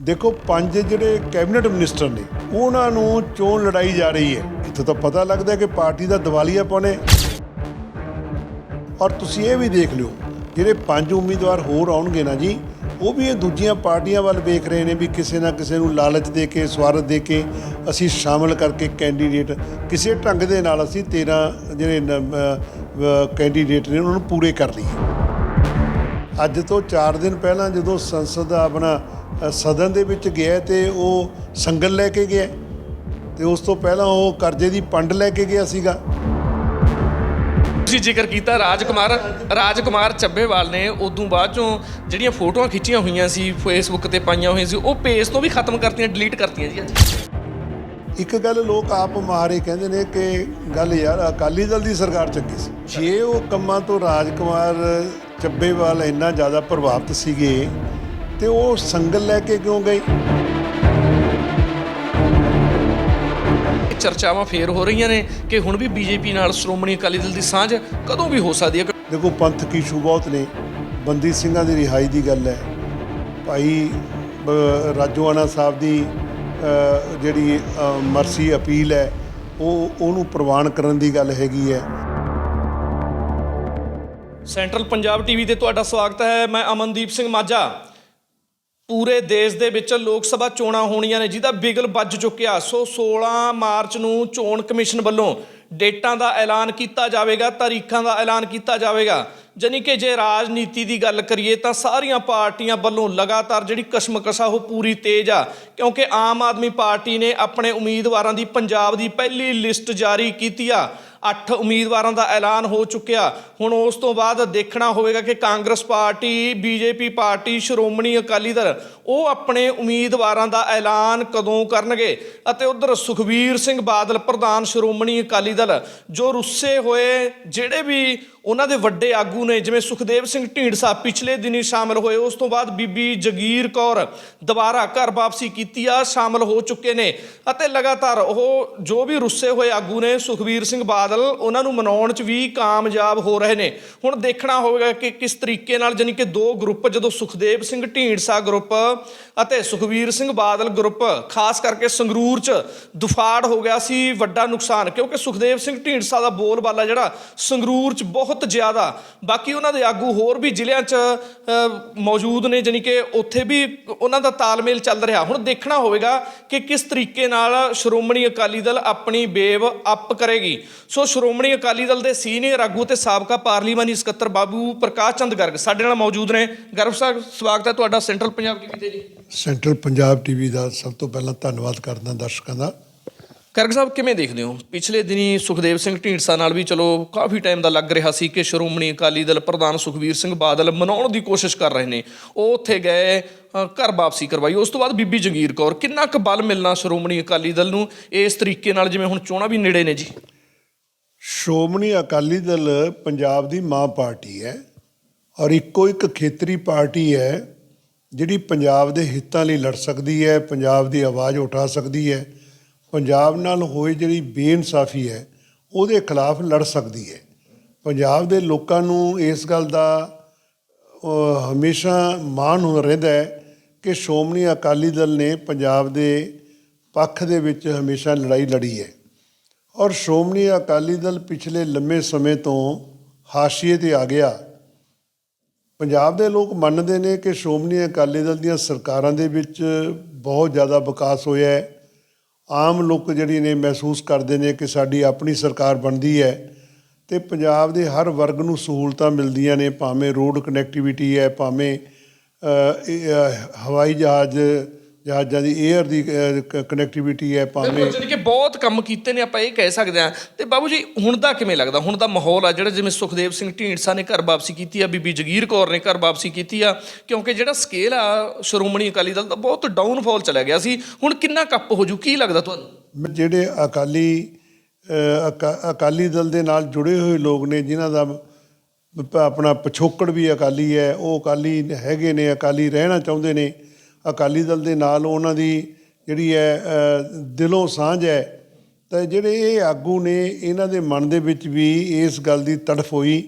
ਦੇਖੋ, ਪੰਜ ਜਿਹੜੇ ਕੈਬਨਿਟ ਮਿਨਿਸਟਰ ਨੇ, ਉਹਨਾਂ ਨੂੰ ਚੋਣ ਲੜਾਈ ਜਾ ਰਹੀ ਹੈ। ਇੱਥੋਂ ਤਾਂ ਪਤਾ ਲੱਗਦਾ ਕਿ ਪਾਰਟੀ ਦਾ ਦਿਵਾਲੀਆ ਪਾਉਣੇ ਔਰ ਤੁਸੀਂ ਇਹ ਵੀ ਦੇਖ ਲਿਓ, ਜਿਹੜੇ ਪੰਜ ਉਮੀਦਵਾਰ ਹੋਰ ਆਉਣਗੇ ਨਾ ਜੀ, ਉਹ ਵੀ ਇਹ ਦੂਜੀਆਂ ਪਾਰਟੀਆਂ ਵੱਲ ਵੇਖ ਰਹੇ ਨੇ ਵੀ ਕਿਸੇ ਨਾ ਕਿਸੇ ਨੂੰ ਲਾਲਚ ਦੇ ਕੇ, ਸਵਾਰਥ ਦੇ ਕੇ ਅਸੀਂ ਸ਼ਾਮਲ ਕਰਕੇ ਕੈਂਡੀਡੇਟ, ਕਿਸੇ ਢੰਗ ਦੇ ਨਾਲ ਅਸੀਂ 13 ਜਿਹੜੇ ਕੈਂਡੀਡੇਟ ਨੇ, ਉਹਨਾਂ ਨੂੰ ਪੂਰੇ ਕਰ ਲਈਏ। ਅੱਜ ਤੋਂ 4 ਦਿਨ ਪਹਿਲਾਂ ਜਦੋਂ ਸੰਸਦ ਦਾ ਆਪਣਾ ਸਦਨ ਦੇ ਵਿੱਚ ਗਿਆ ਤੇ ਉਹ ਸੰਗਲ ਲੈ ਕੇ ਗਿਆ। ਤੇ ਉਸ ਤੋਂ ਪਹਿਲਾਂ ਉਹ ਕਰਜ਼ੇ ਦੀ ਪੰਡ ਲੈ ਕੇ ਗਿਆ ਸੀਗਾ। ਤੁਸੀਂ ਜ਼ਿਕਰ ਕੀਤਾ ਰਾਜਕੁਮਾਰ ਰਾਜਕੁਮਾਰ ਚੱਬੇਵਾਲ ਨੇ ਉਦੋਂ ਬਾਅਦ ਚੋਂ ਜਿਹੜੀਆਂ ਫੋਟੋਆਂ ਖਿੱਚੀਆਂ ਹੋਈਆਂ ਸੀ ਫੇਸਬੁੱਕ ਤੇ ਪਾਈਆਂ ਹੋਈਆਂ ਸੀ ਉਹ ਪੇਜ ਤੋਂ ਵੀ ਖਤਮ ਕਰਤੀਆਂ ਡਿਲੀਟ ਕਰਤੀਆਂ ਜੀ ਅੱਜ। ਇੱਕ ਗੱਲ ਲੋਕ ਆਪ ਮਾਰੇ ਕਹਿੰਦੇ ਨੇ ਕਿ ਗੱਲ ਯਾਰ ਅਕਾਲੀ ਦਲ ਦੀ ਸਰਕਾਰ ਚੰਗੀ ਸੀ। ਜੇ ਉਹ ਕੰਮਾਂ ਤੋਂ ਰਾਜਕੁਮਾਰ ਚੱਬੇਵਾਲ ਇੰਨਾ ਜ਼ਿਆਦਾ ਪ੍ਰਭਾਵਿਤ ਸੀਗੇ ਤੇ ਉਹ ਸੰਗਲ ਲੈ ਕੇ ਕਿਉਂ ਇਹ ਚਰਚਾਵਾਂ ਫੇਰ ਹੋ ਰਹੀਆਂ ਨੇ ਕਿ ਹੁਣ ਵੀ ਬੀਜੇਪੀ ਨਾਲ ਸ਼੍ਰੋਮਣੀ ਅਕਾਲੀ ਦਲ ਦੀ ਸਾਂਝ ਕਦੋਂ ਵੀ ਹੋ ਸਕਦੀ ਹੈ? ਦੇਖੋ ਪੰਥਕ ਇਸ਼ੂ ਬਹੁਤ ਨੇ। ਬੰਦੀ ਸਿੰਘਾਂ ਦੀ ਰਿਹਾਈ ਦੀ ਗੱਲ ਹੈ। ਭਾਈ ਰਾਜੋਆਣਾ ਸਾਹਿਬ ਦੀ ਜਿਹੜੀ ਮਰਸੀ ਅਪੀਲ ਹੈ ਉਹ ਉਹਨੂੰ ਪ੍ਰਵਾਨ ਕਰਨ ਦੀ ਗੱਲ ਹੈਗੀ ਹੈ। ਸੈਂਟਰਲ ਪੰਜਾਬ ਟੀਵੀ ਤੇ ਤੁਹਾਡਾ ਸਵਾਗਤ ਹੈ। ਮੈਂ ਅਮਨਦੀਪ ਸਿੰਘ ਮਾਝਾ। ਪੂਰੇ ਦੇਸ਼ ਦੇ ਵਿੱਚ ਲੋਕ ਸਭਾ ਚੋਣਾਂ ਹੋਣੀਆਂ ਨੇ, ਜਿਹਦਾ ਬਿਗਲ ਵੱਜ ਚੁੱਕਿਆ। ਸੋ 16 ਮਾਰਚ ਨੂੰ ਚੋਣ ਕਮਿਸ਼ਨ ਵੱਲੋਂ ਡੇਟਾਂ ਦਾ ਐਲਾਨ ਕੀਤਾ ਜਾਵੇਗਾ, ਤਾਰੀਖਾਂ ਦਾ ਐਲਾਨ ਕੀਤਾ ਜਾਵੇਗਾ। ਜਾਣੀ ਕਿ ਜੇ ਰਾਜਨੀਤੀ ਦੀ ਗੱਲ ਕਰੀਏ ਤਾਂ ਸਾਰੀਆਂ ਪਾਰਟੀਆਂ ਵੱਲੋਂ ਲਗਾਤਾਰ ਜਿਹੜੀ ਕਸਮਕਸ ਆ ਉਹ ਪੂਰੀ ਤੇਜ਼ ਆ, ਕਿਉਂਕਿ ਆਮ ਆਦਮੀ ਪਾਰਟੀ ਨੇ ਆਪਣੇ ਉਮੀਦਵਾਰਾਂ ਦੀ ਪੰਜਾਬ ਦੀ ਪਹਿਲੀ ਲਿਸਟ ਜਾਰੀ ਕੀਤੀ ਆ। ਅੱਠ ਉਮੀਦਵਾਰਾਂ ਦਾ ਐਲਾਨ ਹੋ ਚੁੱਕਿਆ। ਹੁਣ ਉਸ ਤੋਂ ਬਾਅਦ ਦੇਖਣਾ ਹੋਵੇਗਾ ਕਿ Congress party, BJP party, Shiromani Akali Dal, ਉਹ ਆਪਣੇ ਉਮੀਦਵਾਰਾਂ ਦਾ ਐਲਾਨ ਕਦੋਂ ਕਰਨਗੇ? ਅਤੇ ਉਧਰ ਸੁਖਬੀਰ ਸਿੰਘ ਬਾਦਲ, ਪ੍ਰਧਾਨ ਸ਼੍ਰੋਮਣੀ ਅਕਾਲੀ ਦਲ, ਜੋ ਰੁੱਸੇ ਹੋਏ, ਜਿਹੜੇ ਵੀ ਉਹਨਾਂ ਦੇ ਵੱਡੇ ਆਗੂ ਨੇ, ਜਿਵੇਂ ਸੁਖਦੇਵ ਸਿੰਘ ਢੀਂਡਸਾ ਪਿਛਲੇ ਦਿਨੀ ਸ਼ਾਮਲ ਹੋਏ, ਉਸ ਤੋਂ ਬਾਅਦ ਬੀਬੀ ਜਗੀਰ ਕੌਰ ਦੁਬਾਰਾ ਘਰ ਵਾਪਸੀ ਕੀਤੀ ਆ, ਸ਼ਾਮਲ ਹੋ ਚੁੱਕੇ ਨੇ। ਅਤੇ ਲਗਾਤਾਰ ਉਹ ਜੋ ਵੀ ਰੁੱਸੇ ਹੋਏ ਆਗੂ ਨੇ ਸੁਖਬੀਰ ਸਿੰਘ ਬਾਦਲ, ਉਹਨਾਂ ਨੂੰ ਮਨਾਉਣ 'ਚ ਵੀ ਕਾਮਯਾਬ ਹੋ ਰਹੇ ਨੇ। ਹੁਣ ਦੇਖਣਾ ਹੋਵੇਗਾ ਕਿ ਕਿਸ ਤਰੀਕੇ ਨਾਲ, ਜਾਣੀ ਕਿ ਦੋ ਗਰੁੱਪ, ਜਦੋਂ ਸੁਖਦੇਵ ਸਿੰਘ ਢੀਂਡਸਾ ਗਰੁੱਪ ਅਤੇ ਸੁਖਬੀਰ ਸਿੰਘ ਬਾਦਲ ਗਰੁੱਪ, ਖਾਸ ਕਰਕੇ ਸੰਗਰੂਰ 'ਚ ਦੁਫਾੜ ਹੋ ਗਿਆ ਸੀ, ਵੱਡਾ ਨੁਕਸਾਨ, ਕਿਉਂਕਿ ਸੁਖਦੇਵ ਸਿੰਘ ਢੀਂਡਸਾ ਦਾ ਬੋਲਬਾਲਾ ਜਿਹੜਾ ਸੰਗਰੂਰ 'ਚ ਬਹੁਤ ਬਹੁਤ ਜ਼ਿਆਦਾ। ਬਾਕੀ ਉਹਨਾਂ ਦੇ ਆਗੂ ਹੋਰ ਵੀ ਜ਼ਿਲ੍ਹਿਆਂ 'ਚ ਮੌਜੂਦ ਨੇ, ਜਾਣੀ ਕਿ ਉੱਥੇ ਵੀ ਉਹਨਾਂ ਦਾ ਤਾਲਮੇਲ ਚੱਲ ਰਿਹਾ। ਹੁਣ ਦੇਖਣਾ ਹੋਵੇਗਾ ਕਿ ਕਿਸ ਤਰੀਕੇ ਨਾਲ ਸ਼੍ਰੋਮਣੀ ਅਕਾਲੀ ਦਲ ਆਪਣੀ ਵੇਵ ਅਪ ਕਰੇਗੀ। ਸੋ ਸ਼੍ਰੋਮਣੀ ਅਕਾਲੀ ਦਲ ਦੇ ਸੀਨੀਅਰ ਆਗੂ ਤੇ ਸਾਬਕਾ ਪਾਰਲੀਮਾਨੀ ਸਕੱਤਰ ਬਾਬੂ ਪ੍ਰਕਾਸ਼ ਚੰਦ ਗਰਗ ਸਾਡੇ ਨਾਲ ਮੌਜੂਦ ਨੇ। ਗਰਭ ਸਾਹਿਬ ਸਵਾਗਤ ਹੈ ਤੁਹਾਡਾ ਸੈਂਟਰਲ ਪੰਜਾਬ ਟੀਵੀ ਤੇ ਜੀ। ਸੈਂਟਰਲ ਪੰਜਾਬ ਟੀਵੀ ਦਾ ਸਭ ਤੋਂ ਪਹਿਲਾਂ ਧੰਨਵਾਦ ਕਰਦਾ ਦਰਸ਼ਕਾਂ ਦਾ। ਕਰਗ ਸਾਹਿਬ, ਕਿਵੇਂ ਦੇਖਦੇ ਹੋ? ਪਿਛਲੇ ਦਿਨੀ ਸੁਖਦੇਵ ਸਿੰਘ ਢੀਂਡਸਾ ਨਾਲ ਵੀ ਚਲੋ ਕਾਫੀ ਟਾਈਮ ਦਾ ਲੱਗ ਰਿਹਾ ਸੀ ਕਿ ਸ਼੍ਰੋਮਣੀ ਅਕਾਲੀ ਦਲ ਪ੍ਰਧਾਨ ਸੁਖਬੀਰ ਸਿੰਘ ਬਾਦਲ ਮਨਾਉਣ ਦੀ ਕੋਸ਼ਿਸ਼ ਕਰ ਰਹੇ ਨੇ। ਉਹ ਉੱਥੇ ਗਏ ਘਰ ਵਾਪਸੀ ਕਰਵਾਈ। ਉਸ ਤੋਂ ਬਾਅਦ ਬੀਬੀ ਜਗੀਰ ਕੌਰ, ਕਿੰਨਾ ਕੁ ਬਲ ਮਿਲਣਾ ਸ਼੍ਰੋਮਣੀ ਅਕਾਲੀ ਦਲ ਨੂੰ ਇਸ ਤਰੀਕੇ ਨਾਲ? ਜਿਵੇਂ ਹੁਣ ਚੋਣਾਂ ਵੀ ਨੇੜੇ ਨੇ ਜੀ। ਸ਼੍ਰੋਮਣੀ ਅਕਾਲੀ ਦਲ ਪੰਜਾਬ ਦੀ ਮਾਂ ਪਾਰਟੀ ਹੈ ਔਰ ਇੱਕੋ ਇੱਕ ਖੇਤਰੀ ਪਾਰਟੀ ਹੈ ਜਿਹੜੀ ਪੰਜਾਬ ਦੇ ਹਿੱਤਾਂ ਲਈ ਲੜ ਸਕਦੀ ਹੈ, ਪੰਜਾਬ ਦੀ ਆਵਾਜ਼ ਉਠਾ ਸਕਦੀ ਹੈ। ਪੰਜਾਬ ਨਾਲ ਹੋਈ ਜਿਹੜੀ ਬੇਇਨਸਾਫੀ ਹੈ, ਉਹਦੇ ਖਿਲਾਫ ਲੜ ਸਕਦੀ ਹੈ। ਪੰਜਾਬ ਦੇ ਲੋਕਾਂ ਨੂੰ ਇਸ ਗੱਲ ਦਾ ਹਮੇਸ਼ਾ ਮਾਣ ਹੋ ਰਹਿੰਦਾ ਹੈ ਕਿ ਸ਼੍ਰੋਮਣੀ ਅਕਾਲੀ ਦਲ ਨੇ ਪੰਜਾਬ ਦੇ ਪੱਖ ਦੇ ਵਿੱਚ ਹਮੇਸ਼ਾ ਲੜਾਈ ਲੜੀ ਹੈ। ਔਰ ਸ਼੍ਰੋਮਣੀ ਅਕਾਲੀ ਦਲ ਪਿਛਲੇ ਲੰਮੇ ਸਮੇਂ ਤੋਂ ਹਾਸ਼ੀਏ ਤੇ ਆ ਗਿਆ। ਪੰਜਾਬ ਦੇ ਲੋਕ ਮੰਨਦੇ ਨੇ ਕਿ ਸ਼੍ਰੋਮਣੀ ਅਕਾਲੀ ਦਲ ਦੀਆਂ ਸਰਕਾਰਾਂ ਦੇ ਵਿੱਚ ਬਹੁਤ ਜ਼ਿਆਦਾ ਵਿਕਾਸ ਹੋਇਆ ਹੈ। ਆਮ ਲੋਕ ਜਿਹੜੀ ਨੇ ਮਹਿਸੂਸ ਕਰਦੇ ਨੇ ਕਿ ਸਾਡੀ ਆਪਣੀ ਸਰਕਾਰ ਬਣਦੀ ਹੈ ਤੇ ਪੰਜਾਬ ਦੇ ਹਰ ਵਰਗ ਨੂੰ ਸਹੂਲਤਾਂ ਮਿਲਦੀਆਂ ਨੇ, ਭਾਵੇਂ ਰੋਡ ਕਨੈਕਟੀਵਿਟੀ ਹੈ, ਭਾਵੇਂ ਹਵਾਈ ਜਹਾਜ਼ ਜਹਾਜ਼ਾਂ ਦੀ 에ਅਰ ਦੀ ਕਨੈਕਟੀਵਿਟੀ ਹੈ ਭਾਵੇਂ ਬਿਲਕੁਲ ਜਾਣੀ ਕਿ ਬਹੁਤ ਕੰਮ ਕੀਤੇ ਨੇ ਆਪਾਂ ਇਹ ਕਹਿ ਸਕਦੇ ਹਾਂ। ਤੇ ਬਾਬੂ ਜੀ ਹੁਣ ਦਾ ਕਿਵੇਂ ਲੱਗਦਾ? ਹੁਣ ਦਾ ਮਾਹੌਲ ਆ ਜਿਹੜਾ ਜਿਵੇਂ ਸੁਖਦੇਵ ਸਿੰਘ ਢੀਂਡਸਾ ਨੇ ਘਰ ਵਾਪਸੀ ਕੀਤੀ ਆ ਬੀਬੀ ਜਗੀਰ ਕੌਰ ਨੇ ਘਰ ਵਾਪਸੀ ਕੀਤੀ ਆ ਕਿਉਂਕਿ ਜਿਹੜਾ ਸਕੇਲ ਆ ਸ਼੍ਰੋਮਣੀ ਅਕਾਲੀ ਦਲ ਦਾ ਬਹੁਤ ਡਾਊਨਫਾਲ ਚਲਾ ਗਿਆ ਸੀ। ਹੁਣ ਕਿੰਨਾ ਕੱਪ ਹੋ ਜੂ? ਕੀ ਲੱਗਦਾ ਤੁਹਾਨੂੰ? ਜਿਹੜੇ ਅਕਾਲੀ ਅਕਾਲੀ ਦਲ ਦੇ ਨਾਲ ਜੁੜੇ ਹੋਏ ਲੋਕ ਨੇ ਜਿਨ੍ਹਾਂ ਦਾ ਆਪਣਾ ਪਿਛੋਕੜ ਵੀ ਅਕਾਲੀ ਹੈ ਉਹ ਅਕਾਲੀ ਹੈਗੇ ਨੇ ਅਕਾਲੀ ਰਹਿਣਾ ਚਾਹੁੰਦੇ ਨੇ ਅਕਾਲੀ ਦਲ ਦੇ ਨਾਲ ਉਹਨਾਂ ਦੀ ਜਿਹੜੀ ਹੈ ਦਿਲੋਂ ਸਾਂਝ ਹੈ। ਤਾਂ ਜਿਹੜੇ ਇਹ ਆਗੂ ਨੇ, ਇਹਨਾਂ ਦੇ ਮਨ ਦੇ ਵਿੱਚ ਵੀ ਇਸ ਗੱਲ ਦੀ ਤੜਫ ਹੋਈ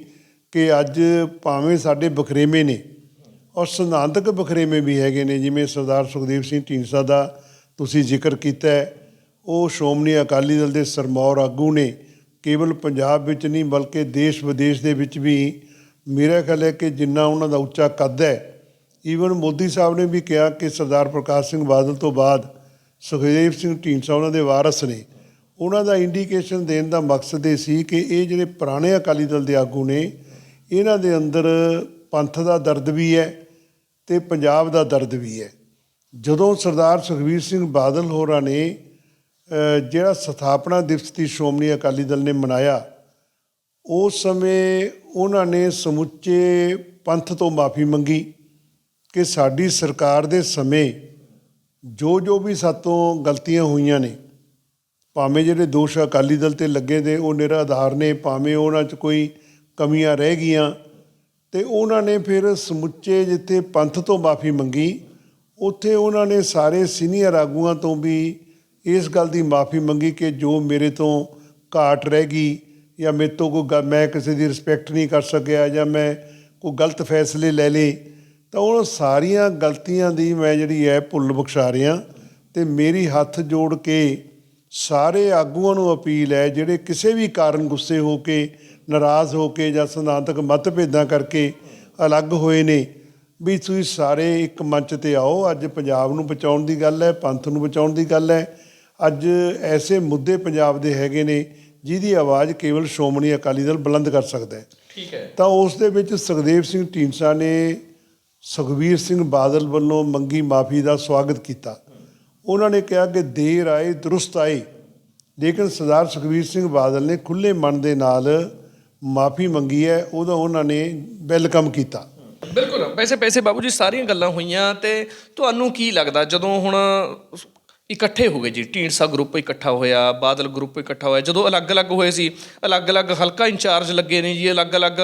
ਕਿ ਅੱਜ ਭਾਵੇਂ ਸਾਡੇ ਬਖਰੇਵੇਂ ਨੇ ਔਰ ਸਿਧਾਂਤਕ ਬਖਰੇਵੇਂ ਵੀ ਹੈਗੇ ਨੇ, ਜਿਵੇਂ ਸਰਦਾਰ ਸੁਖਦੇਵ ਸਿੰਘ ਢੀਂਡਸਾ ਦਾ ਤੁਸੀਂ ਜ਼ਿਕਰ ਕੀਤਾ ਉਹ ਸ਼੍ਰੋਮਣੀ ਅਕਾਲੀ ਦਲ ਦੇ ਸਰਮੌਰ ਆਗੂ ਨੇ। ਕੇਵਲ ਪੰਜਾਬ ਵਿੱਚ ਨਹੀਂ, ਬਲਕਿ ਦੇਸ਼ ਵਿਦੇਸ਼ ਦੇ ਵਿੱਚ ਵੀ ਮੇਰਾ ਖਿਆਲ ਹੈ ਕਿ ਜਿੰਨਾ ਉਹਨਾਂ ਦਾ ਉੱਚਾ ਕੱਦ ਹੈ ਈਵਨ ਮੋਦੀ ਸਾਹਿਬ ਨੇ ਵੀ ਕਿਹਾ ਕਿ ਸਰਦਾਰ ਪ੍ਰਕਾਸ਼ ਸਿੰਘ ਬਾਦਲ ਤੋਂ ਬਾਅਦ ਸੁਖਦੇਵ ਸਿੰਘ ਢੀਂਡਸਾ ਉਹਨਾਂ ਦੇ ਵਾਰਸ ਨੇ। ਉਹਨਾਂ ਦਾ ਇੰਡੀਕੇਸ਼ਨ ਦੇਣ ਦਾ ਮਕਸਦ ਇਹ ਸੀ ਕਿ ਇਹ ਜਿਹੜੇ ਪੁਰਾਣੇ ਅਕਾਲੀ ਦਲ ਦੇ ਆਗੂ ਨੇ, ਇਹਨਾਂ ਦੇ ਅੰਦਰ ਪੰਥ ਦਾ ਦਰਦ ਵੀ ਹੈ ਤੇ ਪੰਜਾਬ ਦਾ ਦਰਦ ਵੀ ਹੈ। ਜਦੋਂ ਸਰਦਾਰ ਸੁਖਬੀਰ ਸਿੰਘ ਬਾਦਲ ਹੋਰਾਂ ਨੇ ਜਿਹੜਾ ਸਥਾਪਨਾ ਦਿਵਸ ਦੀ ਸ਼੍ਰੋਮਣੀ ਅਕਾਲੀ ਦਲ ਨੇ ਮਨਾਇਆ, ਉਸ ਸਮੇਂ ਉਹਨਾਂ ਨੇ ਸਮੁੱਚੇ ਪੰਥ ਤੋਂ ਮਾਫੀ ਮੰਗੀ। ਕਿ ਸਾਡੀ ਸਰਕਾਰ ਦੇ ਸਮੇਂ ਜੋ ਜੋ ਵੀ ਸਾਤੋਂ ਗਲਤੀਆਂ ਹੋਈਆਂ ਨੇ, ਭਾਵੇਂ ਜਿਹੜੇ ਦੋਸ਼ ਅਕਾਲੀ ਦਲ ਤੇ ਲੱਗੇ ਨੇ ਉਹ ਨਿਰਾਧਾਰ ਨੇ, ਭਾਵੇਂ ਉਹਨਾਂ 'ਚ ਕੋਈ ਕਮੀਆਂ ਰਹਿ ਗਈਆਂ, ਤੇ ਉਹਨਾਂ ਨੇ ਫਿਰ ਸਮੁੱਚੇ ਜਿੱਥੇ ਪੰਥ ਤੋਂ ਮਾਫੀ ਮੰਗੀ, ਉੱਥੇ ਉਹਨਾਂ ਨੇ ਸਾਰੇ ਸੀਨੀਅਰ ਆਗੂਆਂ ਤੋਂ ਵੀ ਇਸ ਗੱਲ ਦੀ ਮਾਫੀ ਮੰਗੀ ਕਿ ਜੋ ਮੇਰੇ ਤੋਂ ਘਾਟ ਰਹਿ ਗਈ ਜਾਂ ਮੇਰੇ ਤੋਂ ਕੋਈ ਗ- ਮੈਂ ਕਿਸੇ ਦੀ ਰਿਸਪੈਕਟ ਨਹੀਂ ਕਰ ਸਕਿਆ ਜਾਂ ਮੈਂ ਕੋਈ ਗਲਤ ਫੈਸਲੇ ਲੈ ਲਏ ਤਾਂ ਉਹਨਾਂ ਸਾਰੀਆਂ ਗਲਤੀਆਂ ਦੀ ਮੈਂ ਜਿਹੜੀ ਹੈ ਭੁੱਲ ਬਖਸ਼ਾ ਰਿਹਾ ਤੇ ਮੇਰੀ ਹੱਥ ਜੋੜ ਕੇ ਸਾਰੇ ਆਗੂਆਂ ਨੂੰ ਅਪੀਲ ਹੈ ਜਿਹੜੇ ਕਿਸੇ ਵੀ ਕਾਰਨ ਗੁੱਸੇ ਹੋ ਕੇ ਨਾਰਾਜ਼ ਹੋ ਕੇ ਜਾਂ ਸਿਧਾਂਤਕ ਮਤਭੇਦਾਂ ਕਰਕੇ ਅਲੱਗ ਹੋਏ ਨੇ ਵੀ ਤੁਸੀਂ ਸਾਰੇ ਇੱਕ ਮੰਚ ਤੇ ਆਓ। ਅੱਜ ਪੰਜਾਬ ਨੂੰ ਬਚਾਉਣ ਦੀ ਗੱਲ ਹੈ ਪੰਥ ਨੂੰ ਬਚਾਉਣ ਦੀ ਗੱਲ ਹੈ। ਅੱਜ ਐਸੇ ਮੁੱਦੇ ਪੰਜਾਬ ਦੇ ਹੈਗੇ ਨੇ ਜਿਹਦੀ ਆਵਾਜ਼ ਕੇਵਲ ਸ਼੍ਰੋਮਣੀ ਅਕਾਲੀ ਦਲ ਬੁਲੰਦ ਕਰ ਸਕਦਾ ਹੈ। ਠੀਕ ਹੈ। ਤਾਂ ਉਸ ਦੇ ਵਿੱਚ ਸੁਖਦੇਵ ਸਿੰਘ ਢੀਂਡਸਾ ਨੇ ਸੁਖਬੀਰ ਸਿੰਘ ਬਾਦਲ ਵੱਲੋਂ ਮੰਗੀ ਮਾਫੀ ਦਾ ਸਵਾਗਤ ਕੀਤਾ। ਉਹਨਾਂ ਨੇ ਕਿਹਾ ਕਿ ਦੇਰ ਆਏ, ਦਰੁਸਤ ਆਏ। ਲੇਕਿਨ ਸਰਦਾਰ ਸੁਖਬੀਰ ਸਿੰਘ ਬਾਦਲ ਨੇ ਖੁੱਲੇ ਮਨ ਦੇ ਨਾਲ ਮਾਫੀ ਮੰਗੀ ਹੈ, ਉਹਦਾ ਉਹਨਾਂ ਨੇ ਵੈਲਕਮ ਕੀਤਾ। ਬਿਲਕੁਲ। ਵੈਸੇ ਪੈਸੇ ਬਾਬੂ ਜੀ, ਸਾਰੀਆਂ ਗੱਲਾਂ ਹੋਈਆਂ ਤੇ ਤੁਹਾਨੂੰ ਕੀ ਲੱਗਦਾ? ਜਦੋਂ ਹੁਣ ਇਕੱਠੇ ਹੋ ਗਏ ਜੀ। ਢੀਂਡਸਾ ਗਰੁੱਪ ਇਕੱਠਾ ਹੋਇਆ, ਬਾਦਲ ਗਰੁੱਪ ਇਕੱਠਾ ਹੋਇਆ। ਜਦੋਂ ਅਲੱਗ-ਅਲੱਗ ਹੋਏ ਸੀ, ਅਲੱਗ-ਅਲੱਗ ਹਲਕਾ ਇੰਚਾਰਜ ਲੱਗੇ ਨੇ ਜੀ, ਅਲੱਗ-ਅਲੱਗ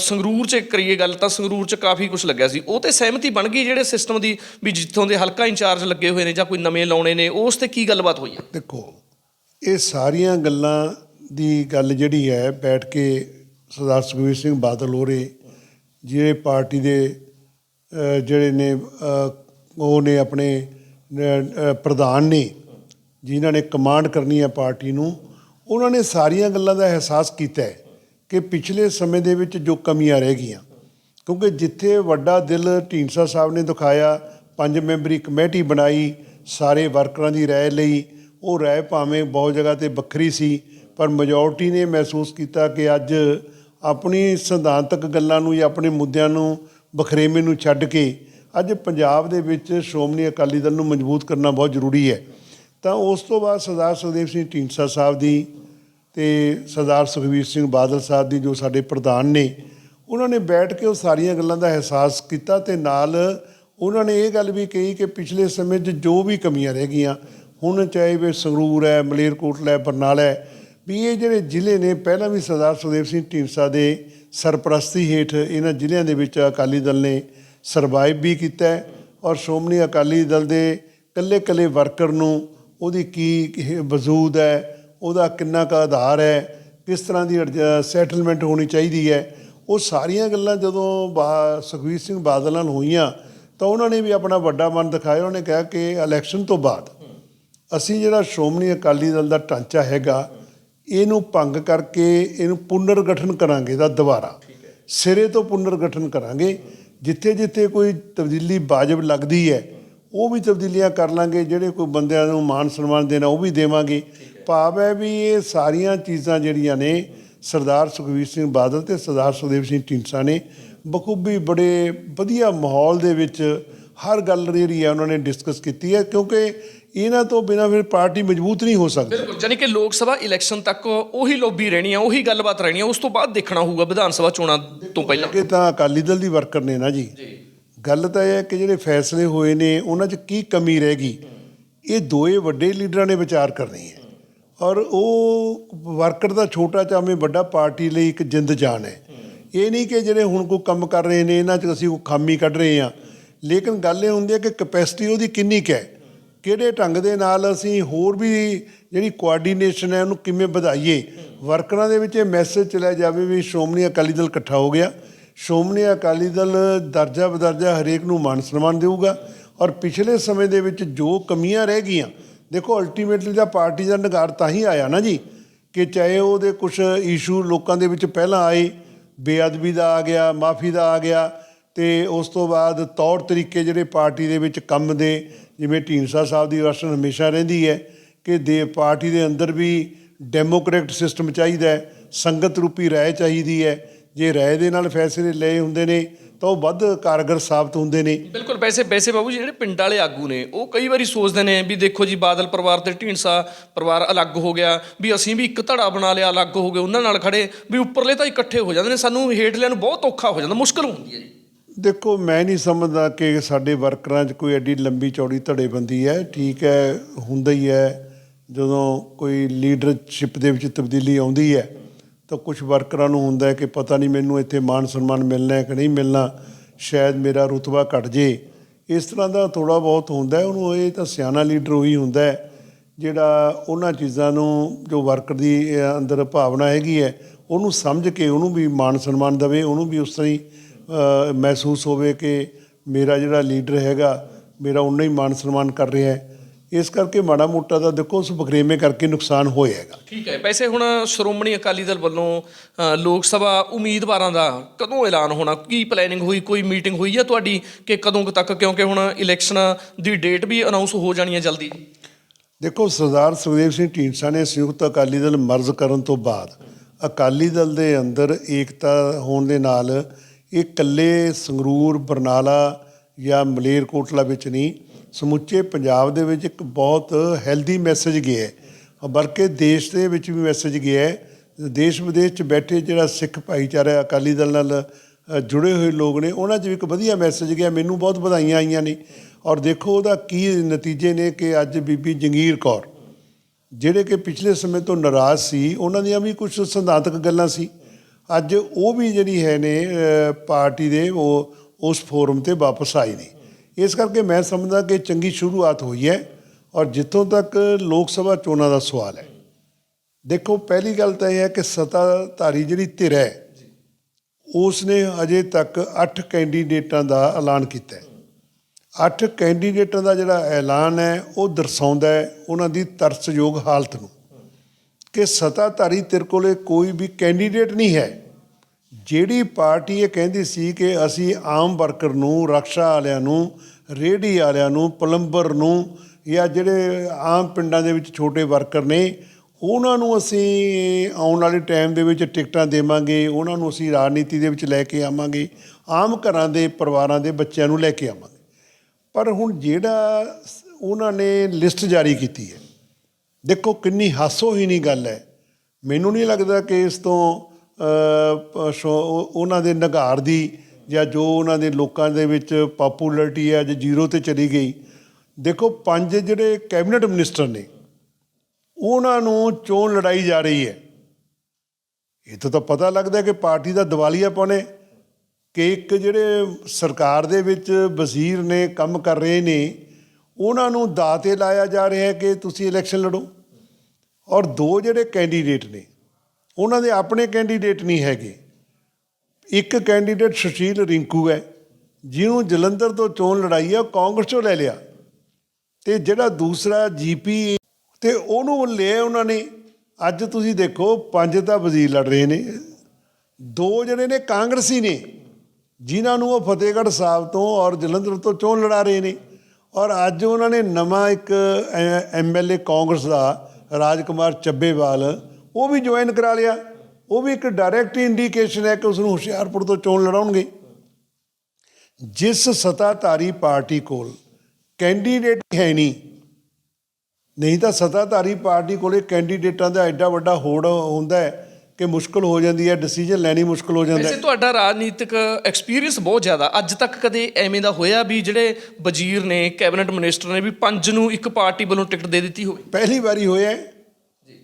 ਸੰਗਰੂਰ 'ਚ ਕਰੀਏ ਗੱਲ ਤਾਂ ਸੰਗਰੂਰ 'ਚ ਕਾਫੀ ਕੁਝ ਲੱਗਿਆ ਸੀ। ਉਹ ਤੇ ਸਹਿਮਤੀ ਬਣ ਗਈ ਜਿਹੜੇ ਸਿਸਟਮ ਦੀ ਵੀ ਜਿੱਥੋਂ ਦੇ ਹਲਕਾ ਇੰਚਾਰਜ ਲੱਗੇ ਹੋਏ ਨੇ ਜਾਂ ਕੋਈ ਨਵੇਂ ਲਾਉਣੇ ਨੇ, ਉਸ ਤੇ ਕੀ ਗੱਲਬਾਤ ਹੋਈ ਹੈ? ਦੇਖੋ, ਇਹ ਸਾਰੀਆਂ ਗੱਲਾਂ ਦੀ ਗੱਲ ਜਿਹੜੀ ਹੈ, ਬੈਠ ਕੇ ਸਰਦਾਰ ਸੁਖਬੀਰ ਸਿੰਘ ਬਾਦਲ ਹੋਰੇ ਜਿਹੜੇ ਪਾਰਟੀ ਦੇ ਜਿਹੜੇ ਨੇ ਉਹ ਨੇ ਆਪਣੇ ਪ੍ਰਧਾਨ ਨੇ, ਜਿਨ੍ਹਾਂ ਨੇ ਕਮਾਂਡ ਕਰਨੀ ਹੈ ਪਾਰਟੀ ਨੂੰ, ਉਹਨਾਂ ਨੇ ਸਾਰੀਆਂ ਗੱਲਾਂ ਦਾ ਅਹਿਸਾਸ ਕੀਤਾ ਹੈ ਕਿ ਪਿਛਲੇ ਸਮੇਂ ਦੇ ਵਿੱਚ ਜੋ ਕਮੀਆਂ ਰਹਿ ਗਈਆਂ, ਕਿਉਂਕਿ ਜਿੱਥੇ ਵੱਡਾ ਦਿਲ ਢੀਂਡਸਾ ਸਾਹਿਬ ਨੇ ਦਿਖਾਇਆ, ਪੰਜ ਮੈਂਬਰੀ ਕਮੇਟੀ ਬਣਾਈ, ਸਾਰੇ ਵਰਕਰਾਂ ਦੀ ਰਾਏ ਲਈ, ਉਹ ਰਾਏ ਭਾਵੇਂ ਬਹੁਤ ਜਗ੍ਹਾ ਤੇ ਵੱਖਰੀ ਸੀ, ਪਰ ਮੈਜੋਰਟੀ ਨੇ ਮਹਿਸੂਸ ਕੀਤਾ ਕਿ ਅੱਜ ਆਪਣੀ ਸਿਧਾਂਤਕ ਗੱਲਾਂ ਨੂੰ ਜਾਂ ਆਪਣੇ ਮੁੱਦਿਆਂ ਨੂੰ ਬਖਰੇਵੇਂ ਨੂੰ ਛੱਡ ਕੇ ਅੱਜ ਪੰਜਾਬ ਦੇ ਵਿੱਚ ਸ਼੍ਰੋਮਣੀ ਅਕਾਲੀ ਦਲ ਨੂੰ ਮਜ਼ਬੂਤ ਕਰਨਾ ਬਹੁਤ ਜ਼ਰੂਰੀ ਹੈ। ਤਾਂ ਉਸ ਤੋਂ ਬਾਅਦ ਸਰਦਾਰ ਸੁਖਦੇਵ ਸਿੰਘ ਢੀਂਡਸਾ ਸਾਹਿਬ ਦੀ ਤੇ ਸਰਦਾਰ ਸੁਖਬੀਰ ਸਿੰਘ ਬਾਦਲ ਸਾਹਿਬ ਦੀ ਜੋ ਸਾਡੇ ਪ੍ਰਧਾਨ ਨੇ, ਉਹਨਾਂ ਨੇ ਬੈਠ ਕੇ ਉਹ ਸਾਰੀਆਂ ਗੱਲਾਂ ਦਾ ਅਹਿਸਾਸ ਕੀਤਾ ਤੇ ਨਾਲ ਉਹਨਾਂ ਨੇ ਇਹ ਗੱਲ ਵੀ ਕਹੀ ਕਿ ਪਿਛਲੇ ਸਮੇਂ 'ਚ ਜੋ ਵੀ ਕਮੀਆਂ ਰਹਿ ਗਈਆਂ, ਹੁਣ ਚਾਹੇ ਵੀ ਸੰਗਰੂਰ ਹੈ, ਮਲੇਰਕੋਟਲਾ ਹੈ, ਬਰਨਾਲਾ ਹੈ, ਵੀ ਇਹ ਜਿਹੜੇ ਜ਼ਿਲ੍ਹੇ ਨੇ, ਪਹਿਲਾਂ ਵੀ ਸਰਦਾਰ ਸੁਖਦੇਵ ਸਿੰਘ ਢੀਂਡਸਾ ਦੇ ਸਰਪ੍ਰਸਤੀ ਹੇਠ ਇਹਨਾਂ ਜ਼ਿਲ੍ਹਿਆਂ ਦੇ ਵਿੱਚ ਅਕਾਲੀ ਦਲ ਨੇ ਸਰਵਾਈਵ ਵੀ ਕੀਤਾ ਹੈ ਔਰ ਸ਼੍ਰੋਮਣੀ ਅਕਾਲੀ ਦਲ ਦੇ ਕੱਲੇ ਕੱਲੇ ਵਰਕਰ ਨੂੰ ਉਹਦੀ ਕੀ ਵਜੂਦ ਹੈ, ਉਹਦਾ ਕਿੰਨਾ ਕੁ ਆਧਾਰ ਹੈ, ਕਿਸ ਤਰ੍ਹਾਂ ਦੀ ਸੈਟਲਮੈਂਟ ਹੋਣੀ ਚਾਹੀਦੀ ਹੈ, ਉਹ ਸਾਰੀਆਂ ਗੱਲਾਂ ਜਦੋਂ ਬਾ- ਸੁਖਬੀਰ ਸਿੰਘ ਬਾਦਲ ਨਾਲ ਹੋਈਆਂ ਤਾਂ ਉਹਨਾਂ ਨੇ ਵੀ ਆਪਣਾ ਵੱਡਾ ਮਨ ਦਿਖਾਇਆ, ਉਹਨਾਂ ਨੇ ਕਿਹਾ ਕਿ ਇਲੈਕਸ਼ਨ ਤੋਂ ਬਾਅਦ ਅਸੀਂ ਜਿਹੜਾ ਸ਼੍ਰੋਮਣੀ ਅਕਾਲੀ ਦਲ ਦਾ ਢਾਂਚਾ ਹੈਗਾ, ਇਹਨੂੰ ਭੰਗ ਕਰਕੇ ਇਹਨੂੰ ਪੁਨਰਗਠਨ ਕਰਾਂਗੇ ਦਾ ਦੁਬਾਰਾ। ਸਿਰੇ ਤੋਂ ਪੁਨਰਗਠਨ ਕਰਾਂਗੇ ਜਿੱਥੇ ਜਿੱਥੇ ਕੋਈ ਤਬਦੀਲੀ ਵਾਜਬ ਲੱਗਦੀ ਹੈ, ਉਹ ਵੀ ਤਬਦੀਲੀਆਂ ਕਰ ਲਾਂਗੇ, ਜਿਹੜੇ ਕੋਈ ਬੰਦਿਆਂ ਨੂੰ ਮਾਨ ਸਨਮਾਨ ਦੇਣਾ ਉਹ ਵੀ ਦੇਵਾਂਗੇ। ਭਾਵ ਹੈ ਵੀ ਇਹ ਸਾਰੀਆਂ ਚੀਜ਼ਾਂ ਜਿਹੜੀਆਂ ਨੇ, ਸਰਦਾਰ ਸੁਖਬੀਰ ਸਿੰਘ ਬਾਦਲ ਤੇ ਸਰਦਾਰ ਸੁਖਦੇਵ ਸਿੰਘ ਢੀਂਡਸਾ ਨੇ, ਬਖੂਬੀ ਬੜੇ ਵਧੀਆ ਮਾਹੌਲ ਦੇ ਵਿੱਚ ਹਰ ਗੱਲ ਜਿਹੜੀ ਹੈ ਉਹਨਾਂ ਨੇ ਡਿਸਕਸ ਕੀਤੀ ਹੈ, ਕਿਉਂਕਿ ਇਹਨਾਂ ਤੋਂ ਬਿਨਾਂ ਫਿਰ ਪਾਰਟੀ ਮਜ਼ਬੂਤ ਨਹੀਂ ਹੋ ਸਕਦੀ। ਬਿਲਕੁਲ ਜਾਨੀ ਕਿ ਲੋਕ ਸਭਾ ਇਲੈਕਸ਼ਨ ਤੱਕ ਉਹੀ ਲੋਬੀ ਰਹਿਣੀ ਆ ਉਹੀ ਗੱਲਬਾਤ ਰਹਿਣੀ ਆ ਉਸ ਤੋਂ ਬਾਅਦ ਦੇਖਣਾ ਹੋਊਗਾ ਵਿਧਾਨ ਸਭਾ ਚੋਣਾਂ ਤੋਂ ਪਹਿਲਾਂ। ਕਿ ਤਾਂ ਅਕਾਲੀ ਦਲ ਦੀ ਵਰਕਰ ਨੇ ਨਾ ਜੀ। ਗੱਲ ਤਾਂ ਇਹ ਹੈ ਕਿ ਜਿਹੜੇ ਫੈਸਲੇ ਹੋਏ ਨੇ ਉਹਨਾਂ 'ਚ ਕੀ ਕਮੀ ਰਹਿ ਗਈ? ਇਹ ਦੋਏ ਵੱਡੇ ਲੀਡਰਾਂ ਨੇ ਵਿਚਾਰ ਕਰਨੀ ਹੈ ਔਰ ਉਹ ਵਰਕਰ ਦਾ ਛੋਟਾ ਚਾਵੇਂ ਵੱਡਾ ਪਾਰਟੀ ਲਈ ਇੱਕ ਜਿੰਦ ਜਾਨ ਹੈ। ਇਹ ਨਹੀਂ ਕਿ ਜਿਹੜੇ ਹੁਣ ਕੋਈ ਕੰਮ ਕਰ ਰਹੇ ਨੇ ਇਹਨਾਂ 'ਚ ਅਸੀਂ ਕੋਈ ਖਾਮੀ ਕੱਢ ਰਹੇ ਹਾਂ। ਲੇਕਿਨ ਗੱਲ ਇਹ ਹੁੰਦੀ ਹੈ ਕਿ ਕਪੈਸਿਟੀ ਉਹਦੀ ਕਿੰਨੀ ਕੁ ਹੈ? ਕਿਹੜੇ ਢੰਗ ਦੇ ਨਾਲ ਅਸੀਂ ਹੋਰ ਵੀ ਜਿਹੜੀ ਕੋਆਰਡੀਨੇਸ਼ਨ ਹੈ ਉਹਨੂੰ ਕਿਵੇਂ ਵਧਾਈਏ? ਵਰਕਰਾਂ ਦੇ ਵਿੱਚ ਇਹ ਮੈਸੇਜ ਚਲਿਆ ਜਾਵੇ ਵੀ ਸ਼੍ਰੋਮਣੀ ਅਕਾਲੀ ਦਲ ਇਕੱਠਾ ਹੋ ਗਿਆ। ਸ਼੍ਰੋਮਣੀ ਅਕਾਲੀ ਦਲ ਦਰਜਾ ਬਦਰਜਾ ਹਰੇਕ ਨੂੰ ਮਾਨ ਸਨਮਾਨ ਦੇਊਗਾ ਔਰ ਪਿਛਲੇ ਸਮੇਂ ਦੇ ਵਿੱਚ ਜੋ ਕਮੀਆਂ ਰਹਿ ਗਈਆਂ, ਦੇਖੋ ਅਲਟੀਮੇਟਲੀ ਦਾ ਪਾਰਟੀ ਦਾ ਨਿਗਾਰ ਤਾਂ ਹੀ ਆਇਆ ਨਾ ਜੀ, ਕਿ ਚਾਹੇ ਉਹਦੇ ਕੁਝ ਇਸ਼ੂ ਲੋਕਾਂ ਦੇ ਵਿੱਚ ਪਹਿਲਾਂ ਆਏ, ਬੇਅਦਬੀ ਦਾ ਆ ਗਿਆ, ਮਾਫੀ ਦਾ ਆ ਗਿਆ ਤੇ ਉਸ ਤੋਂ ਬਾਅਦ ਤੌਰ ਤਰੀਕੇ ਜਿਹੜੇ ਪਾਰਟੀ ਦੇ ਵਿੱਚ ਕੰਮ ਦੇ ਜਿਵੇਂ ਢੀਂਡਸਾ ਸਾਹਿਬ ਦੀ ਵਰਸ਼ਨ ਹਮੇਸ਼ਾ ਰਹਿੰਦੀ ਹੈ ਕਿ ਦੇ ਪਾਰਟੀ ਦੇ ਅੰਦਰ ਵੀ ਡੈਮੋਕ੍ਰੈਟ ਸਿਸਟਮ ਚਾਹੀਦਾ ਹੈ, ਸੰਗਤ ਰੂਪੀ ਰਾਏ ਚਾਹੀਦੀ ਹੈ। ਜੇ ਰਾਏ ਦੇ ਨਾਲ ਫੈਸਲੇ ਲਏ ਹੁੰਦੇ ਨੇ, ਤਾਂ ਉਹ ਵੱਧ ਕਾਰਗਰ ਸਾਬਤ ਹੁੰਦੇ ਨੇ। ਬਿਲਕੁਲ ਵੈਸੇ ਵੈਸੇ ਬਾਬੂ ਜੀ, ਜਿਹੜੇ ਪਿੰਡ ਵਾਲੇ ਆਗੂ ਨੇ, ਉਹ ਕਈ ਵਾਰੀ ਸੋਚਦੇ ਨੇ ਵੀ ਦੇਖੋ ਜੀ, ਬਾਦਲ ਪਰਿਵਾਰ ਤੇ ਢੀਂਡਸਾ ਪਰਿਵਾਰ ਅਲੱਗ ਹੋ ਗਿਆ, ਵੀ ਅਸੀਂ ਵੀ ਇੱਕ ਧੜਾ ਬਣਾ ਲਿਆ, ਅਲੱਗ ਹੋ ਗਏ, ਉਹਨਾਂ ਨਾਲ ਖੜੇ ਵੀ ਉੱਪਰਲੇ ਤਾਂ ਇਕੱਠੇ ਹੋ ਜਾਂਦੇ ਨੇ, ਸਾਨੂੰ ਹੇਠਲਿਆਂ ਨੂੰ ਬਹੁਤ ਔਖਾ ਹੋ ਜਾਂਦਾ, ਮੁਸ਼ਕਲ ਹੁੰਦੀ ਹੈ ਜੀ। ਦੇਖੋ, ਮੈਂ ਨਹੀਂ ਸਮਝਦਾ ਕਿ ਸਾਡੇ ਵਰਕਰਾਂ 'ਚ ਕੋਈ ਐਡੀ ਲੰਬੀ ਚੌੜੀ ਧੜੇਬੰਦੀ ਹੈ। ਠੀਕ ਹੈ, ਹੁੰਦਾ ਹੀ ਹੈ, ਜਦੋਂ ਕੋਈ ਲੀਡਰਸ਼ਿਪ ਦੇ ਵਿੱਚ ਤਬਦੀਲੀ ਆਉਂਦੀ ਹੈ, ਤਾਂ ਕੁਝ ਵਰਕਰਾਂ ਨੂੰ ਹੁੰਦਾ ਹੈ ਕਿ ਪਤਾ ਨਹੀਂ ਮੈਨੂੰ ਇੱਥੇ ਮਾਨ ਸਨਮਾਨ ਮਿਲਣਾ ਹੈ ਕਿ ਨਹੀਂ ਮਿਲਣਾ, ਸ਼ਾਇਦ ਮੇਰਾ ਰੁਤਬਾ ਘਟ ਜੇ। ਇਸ ਤਰ੍ਹਾਂ ਦਾ ਥੋੜਾ ਬਹੁਤ ਹੁੰਦਾ ਹੈ, ਉਹਨੂੰ ਇਹ ਤਾਂ ਸਿਆਣਾ ਲੀਡਰ ਉਹੀ ਹੁੰਦਾ ਹੈ, ਜਿਹੜਾ ਉਹਨਾਂ ਚੀਜ਼ਾਂ ਨੂੰ, ਜੋ ਵਰਕਰ ਦੀ ਅੰਦਰ ਭਾਵਨਾ ਹੈਗੀ ਹੈ, ਉਹਨੂੰ ਸਮਝ ਕੇ ਉਹਨੂੰ ਵੀ ਮਾਨ ਸਨਮਾਨ ਦੇਵੇ, ਉਹਨੂੰ ਵੀ ਉਸ ਤਰ੍ਹਾਂ ਹੀ ਮਹਿਸੂਸ ਹੋਵੇ ਕਿ ਮੇਰਾ ਜਿਹੜਾ ਲੀਡਰ ਹੈਗਾ ਮੇਰਾ ਉਨਾ ਹੀ ਮਾਨ ਸਨਮਾਨ ਕਰ ਰਿਹਾ ਹੈ। ਇਸ ਕਰਕੇ ਮਾੜਾ ਮੋਟਾ ਤਾਂ ਦੇਖੋ ਉਸ ਬਖਰੇਵੇਂ ਕਰਕੇ ਨੁਕਸਾਨ ਹੋਏਗਾ ਠੀਕ ਹੈ ਵੈਸੇ ਹੁਣ ਸ਼੍ਰੋਮਣੀ ਅਕਾਲੀ ਦਲ ਵੱਲੋਂ ਲੋਕ ਸਭਾ ਉਮੀਦਵਾਰਾਂ ਦਾ ਕਦੋਂ ਐਲਾਨ ਹੋਣਾ? ਕੀ ਪਲੈਨਿੰਗ ਹੋਈ ਕੋਈ ਮੀਟਿੰਗ ਹੋਈ ਹੈ ਤੁਹਾਡੀ ਕਿ ਕਦੋਂ ਤੱਕ? ਕਿਉਂਕਿ ਹੁਣ ਇਲੈਕਸ਼ਨ ਦੀ ਡੇਟ ਵੀ ਅਨਾਉਂਸ ਹੋ ਜਾਣੀ ਹੈ ਜਲਦੀ। ਦੇਖੋ ਸਰਦਾਰ ਸੁਖਦੇਵ ਸਿੰਘ ਢੀਂਡਸਾ ਨੇ ਸੰਯੁਕਤ ਅਕਾਲੀ ਦਲ ਮਰਜ਼ ਕਰਨ ਤੋਂ ਬਾਅਦ ਅਕਾਲੀ ਦਲ ਦੇ ਅੰਦਰ ਏਕਤਾ ਹੋਣ ਦੇ ਨਾਲ ਇਹ ਇਕੱਲੇ ਸੰਗਰੂਰ, ਬਰਨਾਲਾ ਜਾਂ ਮਲੇਰਕੋਟਲਾ ਵਿੱਚ ਨਹੀਂ, ਸਮੁੱਚੇ ਪੰਜਾਬ ਦੇ ਵਿੱਚ ਇੱਕ ਬਹੁਤ ਹੈਲਦੀ ਮੈਸੇਜ ਗਿਆ ਹੈ। ਬਲਕਿ ਦੇਸ਼ ਦੇ ਵਿੱਚ ਵੀ ਮੈਸੇਜ ਗਿਆ ਹੈ। ਦੇਸ਼ ਵਿਦੇਸ਼ 'ਚ ਬੈਠੇ ਜਿਹੜਾ ਸਿੱਖ ਭਾਈਚਾਰਾ ਅਕਾਲੀ ਦਲ ਨਾਲ ਜੁੜੇ ਹੋਏ ਲੋਕ ਨੇ, ਉਹਨਾਂ 'ਚ ਵੀ ਇੱਕ ਵਧੀਆ ਮੈਸੇਜ ਗਿਆ। ਮੈਨੂੰ ਬਹੁਤ ਵਧਾਈਆਂ ਆਈਆਂ ਨੇ। ਔਰ ਦੇਖੋ ਉਹਦਾ ਕੀ ਨਤੀਜੇ ਨੇ ਕਿ ਅੱਜ ਬੀਬੀ ਜੰਗੀਰ ਕੌਰ, ਜਿਹੜੇ ਕਿ ਪਿਛਲੇ ਸਮੇਂ ਤੋਂ ਨਾਰਾਜ਼ ਸੀ, ਉਹਨਾਂ ਦੀਆਂ ਵੀ ਕੁਝ ਸਿਧਾਂਤਕ ਗੱਲਾਂ ਸੀ। ਅੱਜ ਉਹ ਵੀ ਜਿਹੜੀ ਹੈ ਨੇ ਪਾਰਟੀ ਦੇ ਉਹ, ਉਸ ਫੋਰਮ ਤੇ ਵਾਪਸ ਆਏ ਨੇ। ਇਸ ਕਰਕੇ ਮੈਂ ਸਮਝਦਾ ਕਿ ਚੰਗੀ ਸ਼ੁਰੂਆਤ ਹੋਈ ਹੈ ਔਰ ਜਿੱਥੋਂ ਤੱਕ ਲੋਕ ਸਭਾ ਚੋਣਾਂ ਦਾ ਸਵਾਲ ਹੈ। ਦੇਖੋ, ਪਹਿਲੀ ਗੱਲ ਤਾਂ ਇਹ ਹੈ ਕਿ ਸੱਤਾਧਾਰੀ ਜਿਹੜੀ ਧਿਰ ਹੈ, ਉਸ ਨੇ ਅਜੇ ਤੱਕ 8 ਕੈਂਡੀਡੇਟਾਂ ਦਾ ਐਲਾਨ ਕੀਤਾ ਹੈ। 8 ਕੈਂਡੀਡੇਟਾਂ ਦਾ ਜਿਹੜਾ ਐਲਾਨ ਹੈ, ਉਹ ਦਰਸਾਉਂਦਾ ਹੈ ਉਹਨਾਂ ਦੀ ਤਰਸਯੋਗ ਹਾਲਤ ਨੂੰ। ਕਿ ਸੱਤਾਧਾਰੀ ਧਿਰ ਕੋਲੇ ਕੋਈ ਵੀ ਕੈਂਡੀਡੇਟ ਨਹੀਂ ਹੈ। ਜਿਹੜੀ ਪਾਰਟੀ ਇਹ ਕਹਿੰਦੀ ਸੀ ਕਿ ਅਸੀਂ ਆਮ ਵਰਕਰ ਨੂੰ, ਰਕਸ਼ਾ ਵਾਲਿਆਂ ਨੂੰ, ਰੇਹੜੀ ਵਾਲਿਆਂ ਨੂੰ, ਪਲੰਬਰ ਨੂੰ ਜਾਂ ਜਿਹੜੇ ਆਮ ਪਿੰਡਾਂ ਦੇ ਵਿੱਚ ਛੋਟੇ ਵਰਕਰ ਨੇ, ਉਹਨਾਂ ਨੂੰ ਅਸੀਂ ਆਉਣ ਵਾਲੇ ਟਾਈਮ ਦੇ ਵਿੱਚ ਟਿਕਟਾਂ ਦੇਵਾਂਗੇ, ਉਹਨਾਂ ਨੂੰ ਅਸੀਂ ਰਾਜਨੀਤੀ ਦੇ ਵਿੱਚ ਲੈ ਕੇ ਆਵਾਂਗੇ, ਆਮ ਘਰਾਂ ਦੇ ਪਰਿਵਾਰਾਂ ਦੇ ਬੱਚਿਆਂ ਨੂੰ ਲੈ ਕੇ ਆਵਾਂਗੇ। ਪਰ ਹੁਣ ਜਿਹੜਾ ਉਹਨਾਂ ਨੇ ਲਿਸਟ ਜਾਰੀ ਕੀਤੀ ਹੈ ਦੇਖੋ, ਕਿੰਨੀ ਹਾਸੋਹੀਣੀ ਗੱਲ ਹੈ। ਮੈਨੂੰ ਨਹੀਂ ਲੱਗਦਾ ਕਿ ਇਸ ਤੋਂ ਸ਼ੋ- ਉਹਨਾਂ ਦੇ ਨਗਾਰ ਦੀ ਜਾਂ ਜੋ ਉਹਨਾਂ ਦੇ ਲੋਕਾਂ ਦੇ ਵਿੱਚ ਪਪੂਲੈਰਿਟੀ ਹੈ, ਅੱਜ ਜ਼ੀਰੋ ਤੇ ਚਲੀ ਗਈ। ਦੇਖੋ, ਪੰਜ ਜਿਹੜੇ ਕੈਬਨਿਟ ਮਿਨਿਸਟਰ ਨੇ, ਉਹਨਾਂ ਨੂੰ ਚੋਣ ਲੜਾਈ ਜਾ ਰਹੀ ਹੈ। ਇਹ ਤੋਂ ਤਾਂ ਪਤਾ ਲੱਗਦਾ ਕਿ ਪਾਰਟੀ ਦਾ ਦਿਵਾਲੀਆ ਪਾਉਣੇ, ਕਿ ਇੱਕ ਜਿਹੜੇ ਸਰਕਾਰ ਦੇ ਵਿੱਚ ਵਜ਼ੀਰ ਨੇ ਕੰਮ ਕਰ ਰਹੇ ਨੇ ਉਹਨਾਂ ਨੂੰ ਦਾਤੇ ਲਾਇਆ ਜਾ ਰਿਹਾ ਹੈ ਕਿ ਤੁਸੀਂ ਇਲੈਕਸ਼ਨ ਲੜੋ। ਔਰ ਦੋ ਜਿਹੜੇ ਕੈਂਡੀਡੇਟ ਨੇ, ਉਹਨਾਂ ਦੇ ਆਪਣੇ ਕੈਂਡੀਡੇਟ ਨਹੀਂ ਹੈਗੇ। ਇੱਕ ਕੈਂਡੀਡੇਟ ਸੁਸ਼ੀਲ ਰਿੰਕੂ ਹੈ, ਜਿਹਨੂੰ ਜਲੰਧਰ ਤੋਂ ਚੋਣ ਲੜਾਈ ਹੈ ਉਹ ਕਾਂਗਰਸ ਚੋਂ ਲੈ ਲਿਆ। ਤੇ ਜਿਹੜਾ ਦੂਸਰਾ ਜੀਪੀ ਤੇ ਉਹਨੂੰ ਲਿਆ ਉਹਨਾਂ ਨੇ। ਅੱਜ ਤੁਸੀਂ ਦੇਖੋ, ਪੰਜ ਤਾਂ ਵਜ਼ੀਰ ਲੜ ਰਹੇ ਨੇ। ਦੋ ਜਿਹੜੇ ਨੇ ਕਾਂਗਰਸੀ ਨੇ, ਜਿਨ੍ਹਾਂ ਨੂੰ ਉਹ ਫਤਿਹਗੜ੍ਹ ਸਾਹਿਬ ਤੋਂ ਔਰ ਜਲੰਧਰ ਤੋਂ ਚੋਣ ਲੜਾ ਰਹੇ ਨੇ। ਔਰ ਅੱਜ ਉਹਨਾਂ ਨੇ ਨਵਾਂ ਇੱਕ ਐਮਐਲਏ ਕਾਂਗਰਸ ਦਾ ਰਾਜਕੁਮਾਰ ਚੱਬੇਵਾਲ, ਉਹ ਵੀ ਜੁਆਇਨ ਕਰਾ ਲਿਆ। ਉਹ ਵੀ ਇੱਕ ਡਾਇਰੈਕਟ ਇੰਡੀਕੇਸ਼ਨ ਹੈ ਕਿ ਉਸ ਨੂੰ ਹੁਸ਼ਿਆਰਪੁਰ ਤੋਂ ਚੋਣ ਲੜਾਉਣਗੇ। ਜਿਸ ਸੱਤਾਧਾਰੀ ਪਾਰਟੀ ਕੋਲ ਕੈਂਡੀਡੇਟ ਹੈ ਨਹੀਂ ਨਹੀਂ ਤਾਂ ਸੱਤਾਧਾਰੀ ਪਾਰਟੀ ਕੋਲੇ ਕੈਂਡੀਡੇਟਾਂ ਦਾ ਐਡਾ ਵੱਡਾ ਹੋੜ ਹੁੰਦਾ ਹੈ। ਕਿ ਮੁਸ਼ਕਲ ਹੋ ਜਾਂਦੀ ਹੈ ਡਿਸੀਜਨ ਲੈਣੀ ਮੁਸ਼ਕਲ ਹੋ ਜਾਂਦਾ ਵੈਸੇ ਹੈ ਤੁਹਾਡਾ ਰਾਜਨੀਤਿਕ ਐਕਸਪੀਰੀਅੰਸ ਬਹੁਤ ਜ਼ਿਆਦਾ ਅੱਜ ਤੱਕ ਕਦੇ ਐਵੇਂ ਦਾ ਹੋਇਆ ਵੀ ਜਿਹੜੇ ਵਜ਼ੀਰ ਨੇ ਕੈਬਨਿਟ ਮਿਨਿਸਟਰ ਨੇ ਵੀ ਪੰਜ ਨੂੰ ਇੱਕ ਪਾਰਟੀ ਵੱਲੋਂ ਟਿਕਟ ਦੇ ਦਿੱਤੀ ਹੋਵੇ? ਪਹਿਲੀ ਵਾਰੀ ਹੋਇਆ ਹੈ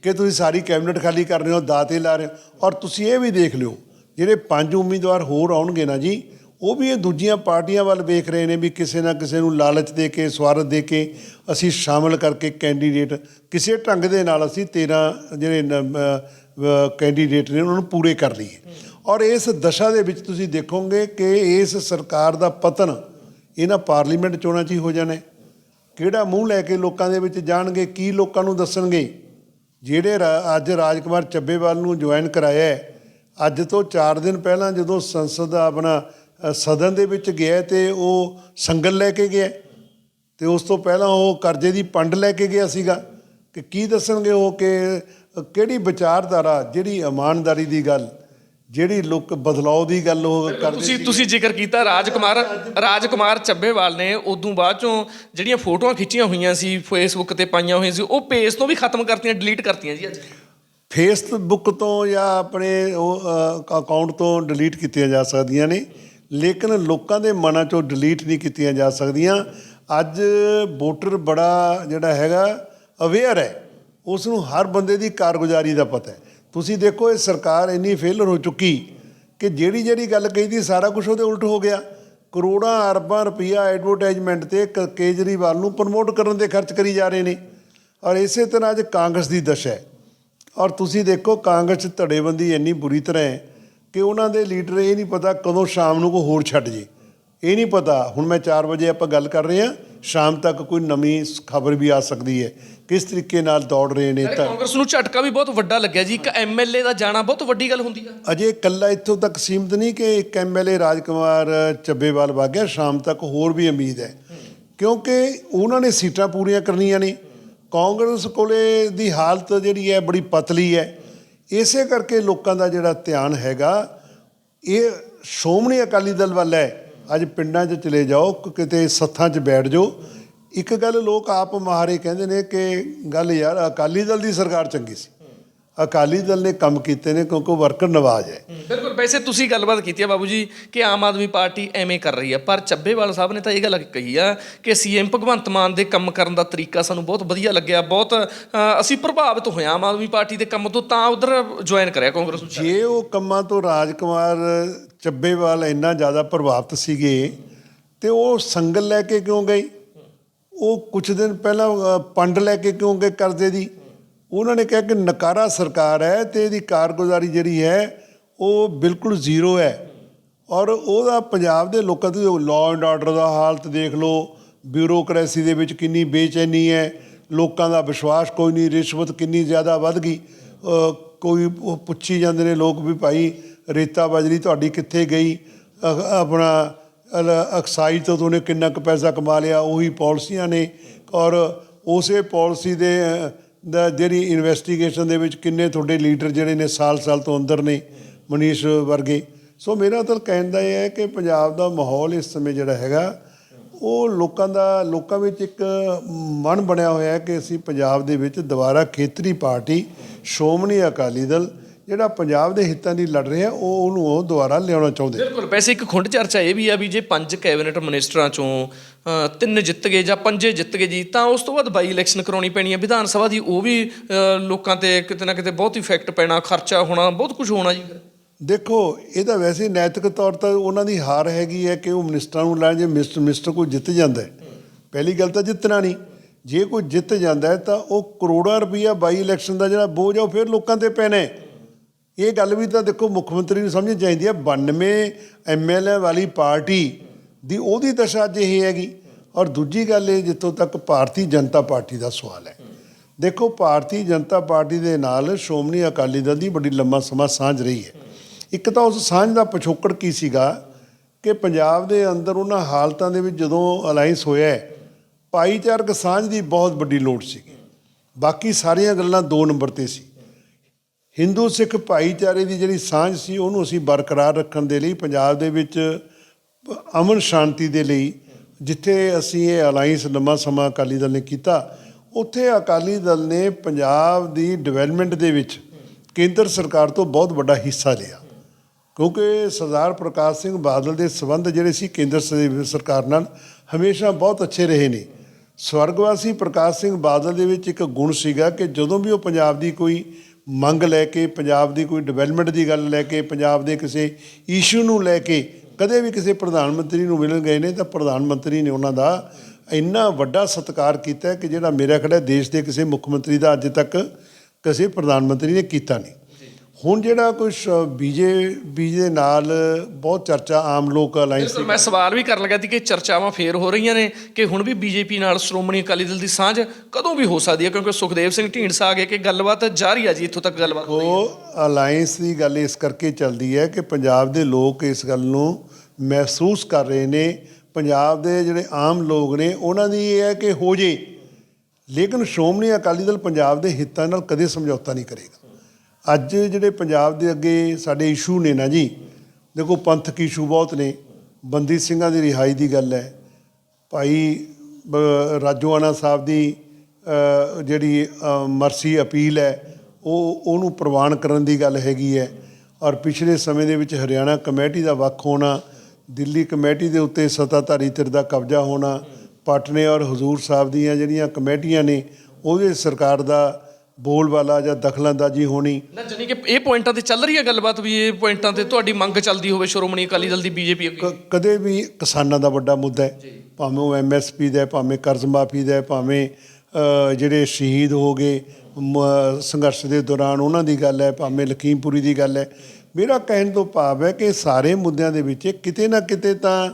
ਕਿ ਤੁਸੀਂ ਸਾਰੀ ਕੈਬਨਿਟ ਖਾਲੀ ਕਰ ਰਹੇ ਹੋ ਦਾਤੇ ਲਾ ਰਹੇ ਹੋ। ਔਰ ਤੁਸੀਂ ਇਹ ਵੀ ਦੇਖ ਲਿਓ ਜਿਹੜੇ ਪੰਜ ਉਮੀਦਵਾਰ ਹੋਰ ਆਉਣਗੇ ਨਾ ਜੀ ਉਹ ਵੀ ਇਹ ਦੂਜੀਆਂ ਪਾਰਟੀਆਂ ਵੱਲ ਵੇਖ ਰਹੇ ਨੇ ਵੀ ਕਿਸੇ ਨਾ ਕਿਸੇ ਨੂੰ ਲਾਲਚ ਦੇ ਕੇ ਸਵਾਰਥ ਦੇ ਕੇ ਅਸੀਂ ਸ਼ਾਮਲ ਕਰਕੇ ਕੈਂਡੀਡੇਟ ਕਿਸੇ ਢੰਗ ਦੇ ਨਾਲ ਅਸੀਂ 13 ਜਿਹੜੇ ਕੈਂਡੀਡੇਟ ਨੇ ਉਹਨਾਂ ਨੂੰ ਪੂਰੇ ਕਰ ਲਈਏ ਔਰ ਇਸ ਦਸ਼ਾ ਦੇ ਵਿੱਚ ਤੁਸੀਂ ਦੇਖੋਗੇ ਕਿ ਇਸ ਸਰਕਾਰ ਦਾ ਪਤਨ ਇਹਨਾਂ ਪਾਰਲੀਮੈਂਟ ਚੋਣਾਂ 'ਚ ਹੀ ਹੋ ਜਾਣਾ ਕਿਹੜਾ ਮੂੰਹ ਲੈ ਕੇ ਲੋਕਾਂ ਦੇ ਵਿੱਚ ਜਾਣਗੇ, ਕੀ ਲੋਕਾਂ ਨੂੰ ਦੱਸਣਗੇ? ਜਿਹੜੇ ਰਾ- ਅੱਜ ਰਾਜਕੁਮਾਰ ਚੱਬੇਵਾਲ ਨੂੰ ਜੁਆਇਨ ਕਰਾਇਆ ਅੱਜ ਤੋਂ 4 ਦਿਨ ਪਹਿਲਾਂ ਜਦੋਂ ਸੰਸਦ ਦਾ ਆਪਣਾ ਸਦਨ ਦੇ ਵਿੱਚ ਗਿਆ ਤੇ ਉਹ ਸੰਗਲ ਲੈ ਕੇ ਗਿਆ ਤੇ ਉਸ ਤੋਂ ਪਹਿਲਾਂ ਉਹ ਕਰਜ਼ੇ ਦੀ ਪੰਡ ਲੈ ਕੇ ਗਿਆ ਸੀਗਾ। ਕਿ ਕੀ ਦੱਸਣਗੇ ਉਹ ਕਿ ਕਿਹੜੀ ਵਿਚਾਰਧਾਰਾ ਜਿਹੜੀ ਇਮਾਨਦਾਰੀ ਦੀ ਗੱਲ ਜਿਹੜੀ ਲੋਕ ਬਦਲਾਅ ਦੀ ਗੱਲ ਉਹ ਕਰਦੇ ਤੁਸੀਂ ਤੁਸੀਂ ਜ਼ਿਕਰ ਕੀਤਾ ਰਾਜਕੁਮਾਰ ਰਾਜਕੁਮਾਰ ਚੱਬੇਵਾਲ ਨੇ ਉਦੋਂ ਬਾਅਦ ਚੋਂ ਜਿਹੜੀਆਂ ਫੋਟੋਆਂ ਖਿੱਚੀਆਂ ਹੋਈਆਂ ਸੀ ਫੇਸਬੁੱਕ ਤੇ ਪਾਈਆਂ ਹੋਈਆਂ ਸੀ ਉਹ ਪੇਜ ਤੋਂ ਵੀ ਖਤਮ ਕਰਤੀਆਂ ਡਿਲੀਟ ਕਰਤੀਆਂ ਜੀ ਅੱਜ। ਫੇਸਬੁੱਕ ਤੋਂ ਜਾਂ ਆਪਣੇ ਉਹ ਅਕਾਊਂਟ ਤੋਂ ਡਿਲੀਟ ਕੀਤੀਆਂ ਜਾ ਸਕਦੀਆਂ ਨੇ ਲੇਕਿਨ ਲੋਕਾਂ ਦੇ ਮਨਾਂ ਚੋਂ ਡਿਲੀਟ ਨਹੀਂ ਕੀਤੀਆਂ ਜਾ ਸਕਦੀਆਂ। ਅੱਜ ਵੋਟਰ ਬੜਾ ਜਿਹੜਾ ਹੈਗਾ ਅਵੇਅਰ ਹੈ। ਉਸ ਨੂੰ ਹਰ ਬੰਦੇ ਦੀ ਕਾਰਗੁਜ਼ਾਰੀ ਦਾ ਪਤਾ ਹੈ। ਤੁਸੀਂ ਦੇਖੋ, ਇਹ ਸਰਕਾਰ ਇੰਨੀ ਫੇਲਰ ਹੋ ਚੁੱਕੀ ਕਿ ਜਿਹੜੀ ਜਿਹੜੀ ਗੱਲ ਕਹੀਦੀ ਸਾਰਾ ਕੁਝ ਉਹਦੇ ਉਲਟ ਹੋ ਗਿਆ। ਕਰੋੜਾਂ ਅਰਬਾਂ ਰੁਪਈਆ ਐਡਵਰਟਾਈਜ਼ਮੈਂਟ ਤੇ ਕ- ਕੇਜਰੀਵਾਲ ਨੂੰ ਪ੍ਰਮੋਟ ਕਰਨ ਦੇ ਖਰਚ ਕਰੀ ਜਾ ਰਹੇ ਨੇ। ਔਰ ਇਸੇ ਤਰ੍ਹਾਂ ਅੱਜ ਕਾਂਗਰਸ ਦੀ ਦਸ਼ਾ ਹੈ। ਔਰ ਤੁਸੀਂ ਦੇਖੋ, ਕਾਂਗਰਸ ਧੜੇਬੰਦੀ ਇੰਨੀ ਬੁਰੀ ਤਰ੍ਹਾਂ ਹੈ ਕਿ ਉਹਨਾਂ ਦੇ ਲੀਡਰ ਇਹ ਨਹੀਂ ਪਤਾ ਕਦੋਂ ਸ਼ਾਮ ਨੂੰ ਕੋਈ ਹੋਰ ਛੱਡ ਜੇ। ਇਹ ਨਹੀਂ ਪਤਾ, ਹੁਣ ਮੈਂ 4 ਵਜੇ ਆਪਾਂ ਗੱਲ ਕਰ ਰਹੇ ਹਾਂ, ਸ਼ਾਮ ਤੱਕ ਕੋਈ ਨਵੀਂ ਖਬਰ ਵੀ ਆ ਸਕਦੀ ਹੈ। ਕਿਸ ਤਰੀਕੇ ਨਾਲ ਦੌੜ ਰਹੇ ਨੇ ਤਾਂ ਕਾਂਗਰਸ ਨੂੰ ਝਟਕਾ ਵੀ ਬਹੁਤ ਵੱਡਾ ਲੱਗਿਆ ਜੀ। ਇੱਕ ਐਮਐਲਏ ਦਾ ਜਾਣਾ ਬਹੁਤ ਵੱਡੀ ਗੱਲ ਹੁੰਦੀ ਆ। ਅਜੇ ਇਕੱਲਾ ਇੱਥੋਂ ਤੱਕ ਸੀਮਤ ਨਹੀਂ ਕਿ ਇੱਕ ਐਮਐਲਏ ਰਾਜਕੁਮਾਰ ਚੱਬੇਵਾਲ ਵਾਗਿਆ ਸ਼ਾਮ ਤੱਕ ਹੋਰ ਵੀ ਉਮੀਦ ਹੈ। ਕਿਉਂਕਿ ਉਹਨਾਂ ਨੇ ਸੀਟਾਂ ਪੂਰੀਆਂ ਕਰਨੀਆਂ ਨੇ। ਕਾਂਗਰਸ ਕੋਲੇ ਦੀ ਹਾਲਤ ਜਿਹੜੀ ਹੈ ਬੜੀ ਪਤਲੀ ਹੈ। ਇਸੇ ਕਰਕੇ ਲੋਕਾਂ ਦਾ ਜਿਹੜਾ ਧਿਆਨ ਹੈਗਾ ਇਹ ਸ਼੍ਰੋਮਣੀ ਅਕਾਲੀ ਦਲ ਵੱਲ ਹੈ। ਅੱਜ ਪਿੰਡਾਂ 'ਚ ਚਲੇ ਜਾਓ ਕਿਤੇ ਸੱਥਾਂ 'ਚ ਬੈਠ ਜਾਓ। ਇੱਕ ਗੱਲ ਲੋਕ ਆਪ ਮਹਾਰੇ ਕਹਿੰਦੇ ਨੇ ਕਿ ਗੱਲ ਯਾਰ ਅਕਾਲੀ ਦਲ ਦੀ ਸਰਕਾਰ ਚੰਗੀ ਸੀ। ਅਕਾਲੀ ਦਲ ਨੇ ਕੰਮ ਕੀਤੇ ਨੇ ਕਿਉਂਕਿ ਵਰਕਰ ਨਵਾਜ ਹੈ। ਬਿਲਕੁਲ। ਵੈਸੇ ਤੁਸੀਂ ਗੱਲਬਾਤ ਕੀਤੀ ਆ ਬਾਬੂ ਜੀ ਕਿ ਆਮ ਆਦਮੀ ਪਾਰਟੀ ਐਵੇਂ ਕਰ ਰਹੀ ਆ ਪਰ ਚੱਬੇਵਾਲ ਸਾਹਿਬ ਨੇ ਤਾਂ ਇਹ ਗੱਲ ਕਹੀ ਆ ਕਿ ਸੀਐਮ ਭਗਵੰਤ ਮਾਨ ਦੇ ਕੰਮ ਕਰਨ ਦਾ ਤਰੀਕਾ ਸਾਨੂੰ ਬਹੁਤ ਵਧੀਆ ਲੱਗਿਆ ਬਹੁਤ ਅਸੀਂ ਪ੍ਰਭਾਵਿਤ ਹੋਏ ਆਮ ਆਦਮੀ ਪਾਰਟੀ ਦੇ ਕੰਮ ਤੋਂ ਤਾਂ ਉਧਰ ਜੁਆਇਨ ਕਰਿਆ ਕਾਂਗਰਸ ਨੂੰ ਜੇ ਉਹ ਕੰਮਾਂ ਤੋਂ ਰਾਜਕੁਮਾਰ ਚੱਬੇਵਾਲ ਇੰਨਾ ਜ਼ਿਆਦਾ ਪ੍ਰਭਾਵਿਤ ਸੀਗੇ ਤੇ ਉਹ ਸੰਗਲ ਲੈ ਕੇ ਕਿਉਂ ਗਈ ਉਹ ਕੁਝ ਦਿਨ ਪਹਿਲਾਂ ਅ, ਪੰਡ ਲੈ ਕੇ ਕਿਉਂ ਗਏ ਕਰਜ਼ੇ ਦੀ? ਉਹਨਾਂ ਨੇ ਕਿਹਾ ਕਿ ਨਕਾਰਾ ਸਰਕਾਰ ਹੈ ਤੇ ਇਹਦੀ ਕਾਰਗੁਜ਼ਾਰੀ ਜਿਹੜੀ ਹੈ ਉਹ ਬਿਲਕੁਲ ਜ਼ੀਰੋ ਹੈ। ਔਰ ਉਹਦਾ ਪੰਜਾਬ ਦੇ ਲੋਕਾਂ ਦੀ ਲਾਅ ਐਂਡ ਆਰਡਰ ਦਾ ਹਾਲਤ ਦੇਖ ਲਓ ਬਿਊਰੋਕ੍ਰੇਸੀ ਦੇ ਵਿੱਚ ਕਿੰਨੀ ਬੇਚੈਨੀ ਹੈ ਲੋਕਾਂ ਦਾ ਵਿਸ਼ਵਾਸ ਕੋਈ ਨਹੀਂ ਰਿਸ਼ਵਤ ਕਿੰਨੀ ਜ਼ਿਆਦਾ ਵੱਧ ਗਈ। ਅ, ਕੋਈ ਉਹ ਪੁੱਛੀ ਜਾਂਦੇ ਨੇ ਲੋਕ ਵੀ ਭਾਈ ਰੇਤਾ ਬਜਰੀ ਤੁਹਾਡੀ ਕਿੱਥੇ ਗਈ? ਅ- ਆਪਣਾ ਐਕਸਾਈਜ਼ ਤੋਂ ਉਹਨੇ ਕਿੰਨਾ ਕੁ ਪੈਸਾ ਕਮਾ ਲਿਆ, ਉਹੀ ਪਾਲਿਸੀਆਂ ਨੇ। ਔਰ ਉਸੇ ਪਾਲਿਸੀ ਦੇ ਦਾ ਜਿਹੜੀ ਇਨਵੈਸਟੀਗੇਸ਼ਨ ਦੇ ਵਿੱਚ ਕਿੰਨੇ ਤੁਹਾਡੇ ਲੀਡਰ ਜਿਹੜੇ ਨੇ ਸਾਲ-ਸਾਲ ਤੋਂ ਅੰਦਰ ਨੇ, ਮਨੀਸ਼ ਵਰਗੇ। ਸੋ ਮੇਰਾ ਤਾਂ ਕਹਿਣ ਦਾ ਇਹ ਹੈ ਕਿ ਪੰਜਾਬ ਦਾ ਮਾਹੌਲ ਇਸ ਸਮੇਂ ਜਿਹੜਾ ਹੈਗਾ, ਉਹ ਲੋਕਾਂ ਦਾ, ਲੋਕਾਂ ਵਿੱਚ ਇੱਕ ਮਨ ਬਣਿਆ ਹੋਇਆ ਹੈ ਕਿ ਅਸੀਂ ਪੰਜਾਬ ਦੇ ਵਿੱਚ ਦੁਬਾਰਾ ਖੇਤਰੀ ਪਾਰਟੀ, ਸ਼੍ਰੋਮਣੀ ਅਕਾਲੀ ਦਲ ਜਿਹੜਾ ਪੰਜਾਬ ਦੇ ਹਿੱਤਾਂ ਦੀ ਲੜ ਰਿਹਾ ਉਹ ਉਹਨੂੰ ਉਹ ਦੁਬਾਰਾ ਲਿਆਉਣਾ ਚਾਹੁੰਦੇ ਬਿਲਕੁਲ ਵੈਸੇ ਇੱਕ ਖੁੰਡ ਚਰਚਾ ਇਹ ਵੀ ਆ ਵੀ ਜੇ ਪੰਜ ਕੈਬਨਿਟ ਮਿਨਿਸਟਰਾਂ ਚੋਂ ਤਿੰਨ ਜਿੱਤ ਗਏ ਜਾਂ ਪੰਜੇ ਜਿੱਤ ਗਏ ਜੀ ਤਾਂ ਉਸ ਤੋਂ ਬਾਅਦ ਬਾਈ ਇਲੈਕਸ਼ਨ ਕਰਾਉਣੀ ਪੈਣੀ ਹੈ ਵਿਧਾਨ ਸਭਾ ਦੀ ਉਹ ਵੀ ਲੋਕਾਂ ਤੇ ਕਿਤੇ ਨਾ ਕਿਤੇ ਬਹੁਤ ਇਫੈਕਟ ਪੈਣਾ ਖਰਚਾ ਹੋਣਾ ਬਹੁਤ ਕੁਝ ਹੋਣਾ ਜੀ। ਦੇਖੋ ਇਹ ਤਾਂ ਵੈਸੇ ਨੈਤਿਕ ਤੌਰ ਤੇ ਉਹਨਾਂ ਦੀ ਹਾਰ ਹੈਗੀ ਹੈ ਕਿ ਉਹ ਮਿਨਿਸਟਰਾਂ ਨੂੰ ਲੈਣ ਜੇ ਮਿਨਿਸਟਰ ਮਿਨਿਸਟਰ ਕੋਈ ਜਿੱਤ ਜਾਂਦਾ ਹੈ। ਪਹਿਲੀ ਗੱਲ ਤਾਂ ਜਿੱਤਣਾ ਨਹੀਂ। ਜੇ ਕੋਈ ਜਿੱਤ ਜਾਂਦਾ ਤਾਂ ਉਹ ਕਰੋੜਾਂ ਰੁਪਈਆ ਬਾਈ ਇਲੈਕਸ਼ਨ ਦਾ ਜਿਹੜਾ ਬੋਝ ਆ ਉਹ ਫਿਰ ਲੋਕਾਂ ਤੇ ਪੈਣਾ ਹੈ। ਇਹ ਗੱਲ ਵੀ ਤਾਂ ਦੇਖੋ ਮੁੱਖ ਮੰਤਰੀ ਨੂੰ ਸਮਝਣੀ ਚਾਹੀਦੀ ਹੈ 92 ਐਮਐਲਏ ਵਾਲੀ ਪਾਰਟੀ ਦੀ ਉਹਦੀ ਦਸ਼ਾ ਅੱਜ ਇਹ ਹੈਗੀ। ਔਰ ਦੂਜੀ ਗੱਲ ਇਹ ਜਿੱਥੋਂ ਤੱਕ ਭਾਰਤੀ ਜਨਤਾ ਪਾਰਟੀ ਦਾ ਸਵਾਲ ਹੈ। ਦੇਖੋ ਭਾਰਤੀ ਜਨਤਾ ਪਾਰਟੀ ਦੇ ਨਾਲ ਸ਼੍ਰੋਮਣੀ ਅਕਾਲੀ ਦਲ ਦੀ ਬੜੀ ਲੰਮਾ ਸਮਾਂ ਸਾਂਝ ਰਹੀ ਹੈ। ਇੱਕ ਤਾਂ ਉਸ ਸਾਂਝ ਦਾ ਪਿਛੋਕੜ ਕੀ ਸੀਗਾ ਕਿ ਪੰਜਾਬ ਦੇ ਅੰਦਰ ਉਹਨਾਂ ਹਾਲਤਾਂ ਦੇ ਵਿੱਚ ਜਦੋਂ ਅਲਾਈਅੰਸ ਹੋਇਆ ਭਾਈਚਾਰਕ ਸਾਂਝ ਦੀ ਬਹੁਤ ਵੱਡੀ ਲੋੜ ਸੀਗੀ। ਬਾਕੀ ਸਾਰੀਆਂ ਗੱਲਾਂ ਦੋ ਨੰਬਰ ਤੇ ਸੀ। ਹਿੰਦੂ ਸਿੱਖ ਭਾਈਚਾਰੇ ਦੀ ਜਿਹੜੀ ਸਾਂਝ ਸੀ, ਉਹਨੂੰ ਅਸੀਂ ਬਰਕਰਾਰ ਰੱਖਣ ਦੇ ਲਈ, ਪੰਜਾਬ ਦੇ ਵਿੱਚ ਅਮਨ ਸ਼ਾਂਤੀ ਦੇ ਲਈ, ਜਿੱਥੇ ਅਸੀਂ ਇਹ ਅਲਾਈਅੰਸ ਲੰਮਾ ਸਮਾਂ ਅਕਾਲੀ ਦਲ ਨੇ ਕੀਤਾ, ਉੱਥੇ ਅਕਾਲੀ ਦਲ ਨੇ ਪੰਜਾਬ ਦੀ ਡਿਵੈਲਪਮੈਂਟ ਦੇ ਵਿੱਚ ਕੇਂਦਰ ਸਰਕਾਰ ਤੋਂ ਬਹੁਤ ਵੱਡਾ ਹਿੱਸਾ ਲਿਆ। ਕਿਉਂਕਿ ਸਰਦਾਰ ਪ੍ਰਕਾਸ਼ ਸਿੰਘ ਬਾਦਲ ਦੇ ਸਬੰਧ ਜਿਹੜੇ ਸੀ ਕੇਂਦਰ ਸ- ਸਰਕਾਰ ਨਾਲ ਹਮੇਸ਼ਾ ਬਹੁਤ ਅੱਛੇ ਰਹੇ ਨੇ। ਸਵਰਗਵਾਸੀ ਪ੍ਰਕਾਸ਼ ਸਿੰਘ ਬਾਦਲ ਦੇ ਵਿੱਚ ਇੱਕ ਗੁਣ ਸੀਗਾ ਕਿ ਜਦੋਂ ਵੀ ਉਹ ਪੰਜਾਬ ਦੀ ਕੋਈ ਮੰਗ ਲੈ ਕੇ, ਪੰਜਾਬ ਦੀ ਕੋਈ ਡਿਵੈਲਪਮੈਂਟ ਦੀ ਗੱਲ ਲੈ ਕੇ, ਪੰਜਾਬ ਦੇ ਕਿਸੇ ਇਸ਼ੂ ਨੂੰ ਲੈ ਕੇ ਕਦੇ ਵੀ ਕਿਸੇ ਪ੍ਰਧਾਨ ਮੰਤਰੀ ਨੂੰ ਮਿਲਣ ਗਏ ਨੇ ਤਾਂ ਪ੍ਰਧਾਨ ਮੰਤਰੀ ਨੇ ਉਹਨਾਂ ਦਾ ਇੰਨਾ ਵੱਡਾ ਸਤਿਕਾਰ ਕੀਤਾ ਕਿ ਜਿਹੜਾ ਮੇਰਾ ਖੜਾ ਦੇਸ਼ ਦੇ ਕਿਸੇ ਮੁੱਖ ਮੰਤਰੀ ਦਾ ਅੱਜ ਤੱਕ ਕਿਸੇ ਪ੍ਰਧਾਨ ਮੰਤਰੀ ਨੇ ਕੀਤਾ ਨਹੀਂ। ਹੁਣ ਜਿਹੜਾ ਕੁਝ ਬੀਜੇ ਬੀਜੇ ਨਾਲ ਬਹੁਤ ਚਰਚਾ ਆਮ ਲੋਕ ਅਲਾਈਅੰਸ ਬਿਲਕੁਲ ਮੈਂ ਸਵਾਲ ਵੀ ਕਰਨ ਲੱਗਾ ਸੀ ਕਿ ਚਰਚਾਵਾਂ ਫੇਰ ਹੋ ਰਹੀਆਂ ਨੇ ਕਿ ਹੁਣ ਵੀ ਬੀਜੇਪੀ ਨਾਲ ਸ਼੍ਰੋਮਣੀ ਅਕਾਲੀ ਦਲ ਦੀ ਸਾਂਝ ਕਦੋਂ ਵੀ ਹੋ ਸਕਦੀ ਹੈ? ਕਿਉਂਕਿ ਸੁਖਦੇਵ ਸਿੰਘ ਢੀਂਡਸਾ ਆ ਗਏ ਕਿ ਗੱਲਬਾਤ ਜਾਰੀ ਆ ਜੀ ਇੱਥੋਂ ਤੱਕ ਗੱਲਬਾਤ ਹੋ ਰਹੀ ਹੈ। ਉਹ ਅਲਾਈਅੰਸ ਦੀ ਗੱਲ ਇਸ ਕਰਕੇ ਚੱਲਦੀ ਹੈ ਕਿ ਪੰਜਾਬ ਦੇ ਲੋਕ ਇਸ ਗੱਲ ਨੂੰ ਮਹਿਸੂਸ ਕਰ ਰਹੇ ਨੇ। ਪੰਜਾਬ ਦੇ ਜਿਹੜੇ ਆਮ ਲੋਕ ਨੇ ਉਹਨਾਂ ਦੀ ਇਹ ਹੈ ਕਿ ਹੋ ਜੇ। ਲੇਕਿਨ ਸ਼੍ਰੋਮਣੀ ਅਕਾਲੀ ਦਲ ਪੰਜਾਬ ਦੇ ਹਿੱਤਾਂ ਨਾਲ ਕਦੇ ਸਮਝੌਤਾ ਨਹੀਂ ਕਰੇਗਾ। ਅੱਜ ਜਿਹੜੇ ਪੰਜਾਬ ਦੇ ਅੱਗੇ ਸਾਡੇ ਇਸ਼ੂ ਨੇ ਨਾ ਜੀ, ਦੇਖੋ ਪੰਥਕ ਇਸ਼ੂ ਬਹੁਤ ਨੇ ਬੰਦੀ ਸਿੰਘਾਂ ਦੀ ਰਿਹਾਈ ਦੀ ਗੱਲ ਹੈ। ਭਾਈ ਰਾਜੋਆਣਾ ਸਾਹਿਬ ਦੀ ਜਿਹੜੀ ਮਰਸੀ ਅਪੀਲ ਹੈ, ਉਹ, ਉਹਨੂੰ ਪ੍ਰਵਾਨ ਕਰਨ ਦੀ ਗੱਲ ਹੈਗੀ ਹੈ। ਔਰ ਪਿਛਲੇ ਸਮੇਂ ਦੇ ਵਿੱਚ ਹਰਿਆਣਾ ਕਮੇਟੀ ਦਾ ਵੱਖ ਹੋਣਾ, ਦਿੱਲੀ ਕਮੇਟੀ ਦੇ ਉੱਤੇ ਸੱਤਾਧਾਰੀ ਧਿਰ ਦਾ ਕਬਜ਼ਾ ਹੋਣਾ, ਪਟਨੇ ਔਰ ਹਜ਼ੂਰ ਸਾਹਿਬ ਦੀਆਂ ਜਿਹੜੀਆਂ ਕਮੇਟੀਆਂ ਨੇ, ਉਹਦੇ ਸਰਕਾਰ ਦਾ ਬੋਲਬਾਲਾ ਜਾਂ ਦਖਲਅੰਦਾਜ਼ੀ ਹੋਣੀ। ਨਾ ਜਾਨੀ ਕਿ ਇਹ ਪੁਆਇੰਟਾਂ ਤੇ ਚੱਲ ਰਹੀ ਹੈ ਗੱਲਬਾਤ ਵੀ ਇਹ ਪੁਆਇੰਟਾਂ ਤੇ ਤੁਹਾਡੀ ਮੰਗ ਚੱਲਦੀ ਹੋਵੇ ਸ਼੍ਰੋਮਣੀ ਅਕਾਲੀ ਦਲ ਦੀ ਬੀਜੇਪੀ ਅੱਗੇ? ਕਦੇ ਵੀ ਕਿਸਾਨਾਂ ਦਾ ਵੱਡਾ ਮੁੱਦਾ ਹੈ। ਭਾਵੇਂ ਉਹ ਐਮਐਸਪੀ ਦਾ ਹੈ, ਭਾਵੇਂ ਕਰਜ਼ ਮਾਫੀ ਦਾ ਹੈ, ਭਾਵੇਂ ਜਿਹੜੇ ਸ਼ਹੀਦ ਹੋ ਗਏ ਸੰਘਰਸ਼ ਦੇ ਦੌਰਾਨ ਉਹਨਾਂ ਦੀ ਗੱਲ ਹੈ ਭਾਵੇਂ ਲਖੀਮਪੁਰੀ ਦੀ ਗੱਲ ਹੈ। ਮੇਰਾ ਕਹਿਣ ਤੋਂ ਭਾਵ ਹੈ ਕਿ ਸਾਰੇ ਮੁੱਦਿਆਂ ਦੇ ਵਿੱਚ ਕਿਤੇ ਨਾ ਕਿਤੇ ਤਾਂ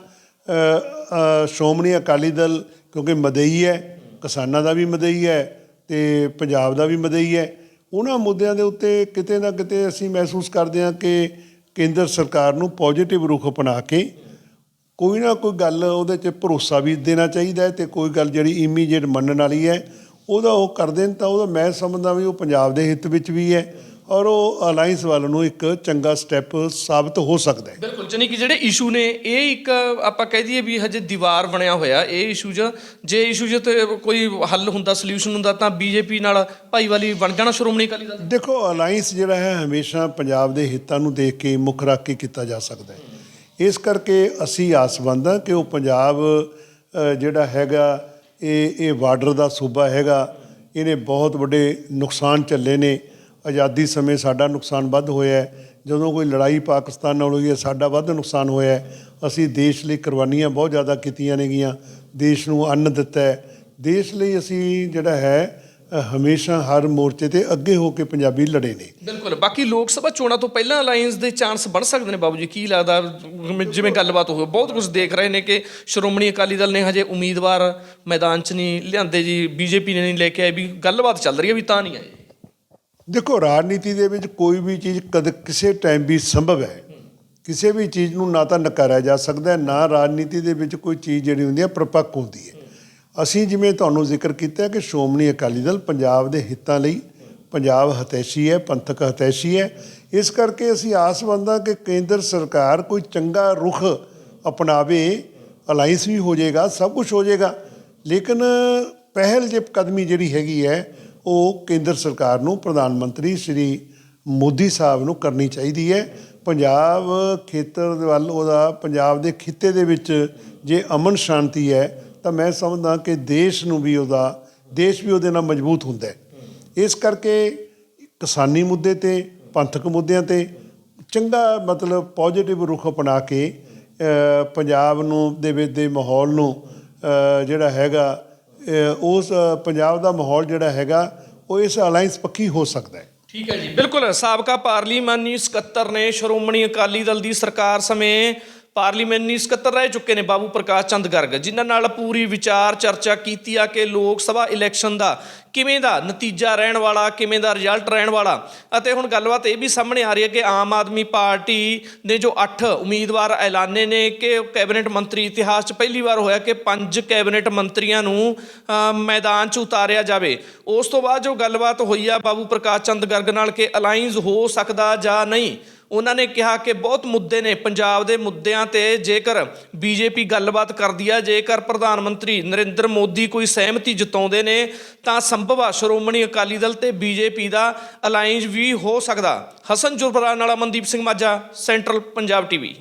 ਸ਼੍ਰੋਮਣੀ ਅਕਾਲੀ ਦਲ ਕਿਉਂਕਿ ਮਦਈ ਹੈ ਕਿਸਾਨਾਂ ਦਾ ਵੀ ਮਦਈ ਹੈ ਤੇ ਪੰਜਾਬ ਦਾ ਵੀ ਮਦਈ ਹੈ। ਉਹਨਾਂ ਮੁੱਦਿਆਂ ਦੇ ਉੱਤੇ ਕਿਤੇ ਨਾ ਕਿਤੇ ਅਸੀਂ ਮਹਿਸੂਸ ਕਰਦੇ ਹਾਂ ਕਿ ਕੇਂਦਰ ਸਰਕਾਰ ਨੂੰ ਪੋਜ਼ਿਟਿਵ ਰੁਖ ਅਪਣਾ ਕੇ ਕੋਈ ਨਾ ਕੋਈ ਗੱਲ ਉਹਦੇ 'ਚ ਭਰੋਸਾ ਵੀ ਦੇਣਾ ਚਾਹੀਦਾ ਹੈ ਤੇ ਕੋਈ ਗੱਲ ਜਿਹੜੀ ਇਮੀਡੀਏਟ ਮੰਨਣ ਵਾਲੀ ਹੈ, ਉਹਦਾ ਉਹ ਕਰ ਦੇਣ ਤਾਂ ਉਹਦਾ ਮੈਂ ਸਮਝਦਾ ਵੀ ਉਹ ਪੰਜਾਬ ਦੇ ਹਿੱਤ ਵਿੱਚ ਵੀ ਹੈ। ਔਰ ਉਹ ਅਲਾਈਅੰਸ ਵੱਲ ਨੂੰ ਇੱਕ ਚੰਗਾ ਸਟੈਪ ਸਾਬਤ ਹੋ ਸਕਦਾ ਹੈ। ਬਿਲਕੁਲ ਜਾਨੀ ਕਿ ਜਿਹੜੇ ਇਸ਼ੂ ਨੇ ਇਹ ਇੱਕ ਆਪਾਂ ਕਹਿ ਦਈਏ ਵੀ ਹਜੇ ਦੀਵਾਰ ਬਣਿਆ ਹੋਇਆ ਇਹ ਇਸ਼ੂ 'ਚ ਜੇ ਇਸ਼ੂ ਤੇ ਕੋਈ ਹੱਲ ਹੁੰਦਾ ਸੋਲੂਸ਼ਨ ਹੁੰਦਾ ਤਾਂ ਬੀਜੇਪੀ ਨਾਲ ਭਾਈਵਾਲੀ ਬਣ ਜਾਣਾ ਸ਼੍ਰੋਮਣੀ ਅਕਾਲੀ ਦਲ। ਦੇਖੋ ਅਲਾਈਅੰਸ ਜਿਹੜਾ ਹੈ ਹਮੇਸ਼ਾ ਪੰਜਾਬ ਦੇ ਹਿੱਤਾਂ ਨੂੰ ਦੇਖ ਕੇ ਮੁੱਖ ਰੱਖ ਕੇ ਕੀਤਾ ਜਾ ਸਕਦਾ ਹੈ। ਇਸ ਕਰਕੇ ਅਸੀਂ ਆਸਵੰਦ ਹਾਂ ਕਿ ਉਹ ਪੰਜਾਬ ਜਿਹੜਾ ਹੈਗਾ ਇਹ ਇਹ ਬਾਰਡਰ ਦਾ ਸੂਬਾ ਹੈਗਾ ਇਹਨੇ ਬਹੁਤ ਵੱਡੇ ਨੁਕਸਾਨ ਝੱਲੇ ਨੇ। ਆਜ਼ਾਦੀ ਸਮੇਂ ਸਾਡਾ ਨੁਕਸਾਨ ਵੱਧ ਹੋਇਆ ਹੈ। ਜਦੋਂ ਕੋਈ ਲੜਾਈ ਪਾਕਿਸਤਾਨ ਨਾਲ ਹੋਈ ਹੈ ਸਾਡਾ ਵੱਧ ਨੁਕਸਾਨ ਹੋਇਆ ਹੈ, ਅਸੀਂ ਦੇਸ਼ ਲਈ ਕੁਰਬਾਨੀਆਂ ਬਹੁਤ ਜ਼ਿਆਦਾ ਕੀਤੀਆਂ ਨੇਗੀਆਂ। ਦੇਸ਼ ਨੂੰ ਅੰਨ ਦਿੱਤਾ ਹੈ। ਦੇਸ਼ ਲਈ ਅਸੀਂ ਜਿਹੜਾ ਹੈ ਹਮੇਸ਼ਾ ਹਰ ਮੋਰਚੇ ਤੇ ਅੱਗੇ ਹੋ ਕੇ ਪੰਜਾਬੀ ਲੜੇ ਨੇ। ਬਿਲਕੁਲ। ਬਾਕੀ ਲੋਕ ਸਭਾ ਚੋਣਾਂ ਤੋਂ ਪਹਿਲਾਂ ਅਲਾਈਅੰਸ ਦੇ ਚਾਂਸ ਬਣ ਸਕਦੇ ਨੇ ਬਾਬੂ ਜੀ। ਕੀ ਲੱਗਦਾ, ਜਿਵੇਂ- ਜਿਵੇਂ ਗੱਲਬਾਤ ਹੋਵੇ। ਬਹੁਤ ਕੁਝ ਦੇਖ ਰਹੇ ਨੇ ਕਿ ਸ਼੍ਰੋਮਣੀ ਅਕਾਲੀ ਦਲ ਨੇ ਹਜੇ ਉਮੀਦਵਾਰ ਮੈਦਾਨ 'ਚ ਨਹੀਂ ਲਿਆਂਦੇ ਜੀ। ਬੀਜੇਪੀ ਨੇ ਨਹੀਂ ਲੈ ਕੇ ਆਏ। ਵੀ ਗੱਲਬਾਤ ਚੱਲ ਰਹੀ ਹੈ, ਵੀ ਤਾਂ ਨਹੀਂ ਆਏ। ਦੇਖੋ, ਰਾਜਨੀਤੀ ਦੇ ਵਿੱਚ ਕੋਈ ਵੀ ਚੀਜ਼ ਕਦ ਕਿਸੇ ਟਾਈਮ ਵੀ ਸੰਭਵ ਹੈ। ਕਿਸੇ ਵੀ ਚੀਜ਼ ਨੂੰ ਨਾ ਤਾਂ ਨਕਾਰਿਆ ਜਾ ਸਕਦਾ ਹੈ, ਨਾ ਰਾਜਨੀਤੀ ਦੇ ਵਿੱਚ ਕੋਈ ਚੀਜ਼ ਜਿਹੜੀ ਹੁੰਦੀ ਹੈ, ਪ੍ਰਪੱਕ ਹੁੰਦੀ ਹੈ। ਅਸੀਂ ਜਿਵੇਂ ਤੁਹਾਨੂੰ ਜ਼ਿਕਰ ਕੀਤਾ ਕਿ ਸ਼੍ਰੋਮਣੀ ਅਕਾਲੀ ਦਲ ਪੰਜਾਬ ਦੇ ਹਿੱਤਾਂ ਲਈ ਪੰਜਾਬ ਹਤੈਸ਼ੀ ਹੈ, ਪੰਥਕ ਹਤੈਸ਼ੀ ਹੈ। ਇਸ ਕਰਕੇ ਅਸੀਂ ਆਸਵੰਦ ਹਾਂ ਕਿ ਕੇਂਦਰ ਸਰਕਾਰ ਕੋਈ ਚੰਗਾ ਰੁਖ ਅਪਣਾਵੇ ਅਲਾਈਅੰਸ ਵੀ ਹੋ ਜਾਏਗਾ, ਸਭ ਕੁਝ ਹੋ ਜਾਏਗਾ। ਲੇਕਿਨ ਪਹਿਲ ਜੇ ਕਦਮੀ ਜਿਹੜੀ ਹੈਗੀ ਹੈ ਉਹ ਕੇਂਦਰ ਸਰਕਾਰ ਨੂੰ, ਪ੍ਰਧਾਨ ਮੰਤਰੀ ਸ਼੍ਰੀ ਮੋਦੀ ਸਾਹਿਬ ਨੂੰ ਕਰਨੀ ਚਾਹੀਦੀ ਹੈ। ਪੰਜਾਬ ਖੇਤਰ ਦੇ ਵੱਲ ਉਹਦਾ, ਪੰਜਾਬ ਦੇ ਖਿੱਤੇ ਦੇ ਵਿੱਚ ਜੇ ਅਮਨ ਸ਼ਾਂਤੀ ਹੈ, ਤਾਂ ਮੈਂ ਸਮਝਦਾ ਕਿ ਦੇਸ਼ ਨੂੰ ਵੀ ਉਹਦਾ, ਦੇਸ਼ ਵੀ ਉਹਦੇ ਨਾਲ ਮਜ਼ਬੂਤ ਹੁੰਦਾ ਹੈ। ਇਸ ਕਰਕੇ ਕਿਸਾਨੀ ਮੁੱਦੇ ਤੇ, ਪੰਥਕ ਮੁੱਦਿਆਂ ਤੇ ਚੰਗਾ ਮਤਲਬ ਪੋਜ਼ਿਟਿਵ ਰੁਖ ਅਪਣਾ ਕੇ ਪੰਜਾਬ ਨੂੰ, ਦੇ ਵਿੱਚ ਦੇ ਮਾਹੌਲ ਨੂੰ ਜਿਹੜਾ ਹੈਗਾ ਉਸ ਪੰਜਾਬ ਦਾ ਮਾਹੌਲ ਜਿਹੜਾ ਹੈਗਾ, ਉਹ ਇਸ ਅਲਾਈਅੰਸ ਪੱਖੀ ਹੋ ਸਕਦਾ ਹੈ। ਠੀਕ ਹੈ ਜੀ, ਬਿਲਕੁਲ। ਸਾਬਕਾ ਪਾਰਲੀਮਾਨੀ ਸਕੱਤਰ ਨੇ ਸ਼੍ਰੋਮਣੀ ਅਕਾਲੀ ਦਲ ਦੀ ਸਰਕਾਰ ਸਮੇਂ ਪਾਰਲੀਮਾਨੀ ਸਕੱਤਰ ਰਹਿ ਚੁੱਕੇ ਨੇ ਬਾਬੂ ਪ੍ਰਕਾਸ਼ ਚੰਦ ਗਰਗ, ਜਿਨ੍ਹਾਂ ਨਾਲ ਪੂਰੀ ਵਿਚਾਰ ਚਰਚਾ ਕੀਤੀ ਆ ਕਿ ਲੋਕ ਸਭਾ ਇਲੈਕਸ਼ਨ ਦਾ ਕਿਵੇਂ ਦਾ ਨਤੀਜਾ ਰਹਿਣ ਵਾਲਾ, ਕਿਵੇਂ ਦਾ ਰਿਜ਼ਲਟ ਰਹਿਣ ਵਾਲਾ। ਅਤੇ ਹੁਣ ਗੱਲਬਾਤ ਇਹ ਵੀ ਸਾਹਮਣੇ ਆ ਰਹੀ ਹੈ ਕਿ ਆਮ ਆਦਮੀ ਪਾਰਟੀ ਨੇ ਜੋ 8 ਉਮੀਦਵਾਰ ਐਲਾਨੇ ਨੇ ਕਿ ਕੈਬਨਿਟ ਮੰਤਰੀ ਇਤਿਹਾਸ 'ਚ ਪਹਿਲੀ ਵਾਰ ਹੋਇਆ ਕਿ ਪੰਜ ਕੈਬਨਿਟ ਮੰਤਰੀਆਂ ਨੂੰ ਮੈਦਾਨ 'ਚ ਉਤਾਰਿਆ ਜਾਵੇ। ਉਸ ਤੋਂ ਬਾਅਦ ਜੋ ਗੱਲਬਾਤ ਹੋਈ ਆ ਬਾਬੂ ਪ੍ਰਕਾਸ਼ ਚੰਦ ਗਰਗ ਨਾਲ ਕਿ ਅਲਾਈਅੰਸ ਹੋ ਸਕਦਾ ਜਾਂ ਨਹੀਂ ਉਹਨਾਂ ਨੇ ਕਿਹਾ ਕਿ ਬਹੁਤ ਮੁੱਦੇ ਨੇ। ਪੰਜਾਬ ਦੇ ਮੁੱਦਿਆਂ ਤੇ ਜੇਕਰ ਬੀਜੇਪੀ ਗੱਲਬਾਤ ਕਰਦੀ ਆ, ਜੇਕਰ ਪ੍ਰਧਾਨ ਮੰਤਰੀ ਨਰਿੰਦਰ ਮੋਦੀ ਕੋਈ ਸਹਿਮਤੀ ਜਤਾਉਂਦੇ ਨੇ, ਤਾਂ ਸੰਭਵ ਆ ਸ਼੍ਰੋਮਣੀ ਅਕਾਲੀ ਦਲ ਤੇ ਬੀਜੇਪੀ ਦਾ ਅਲਾਈਅੰਸ ਵੀ ਹੋ ਸਕਦਾ। ਹਸਨ ਜੁਰਬਰਾਨ ਨਾਲ ਅਮਨਦੀਪ ਸਿੰਘ ਮਾਝਾ, ਸੈਂਟਰਲ ਪੰਜਾਬ ਟੀਵੀ।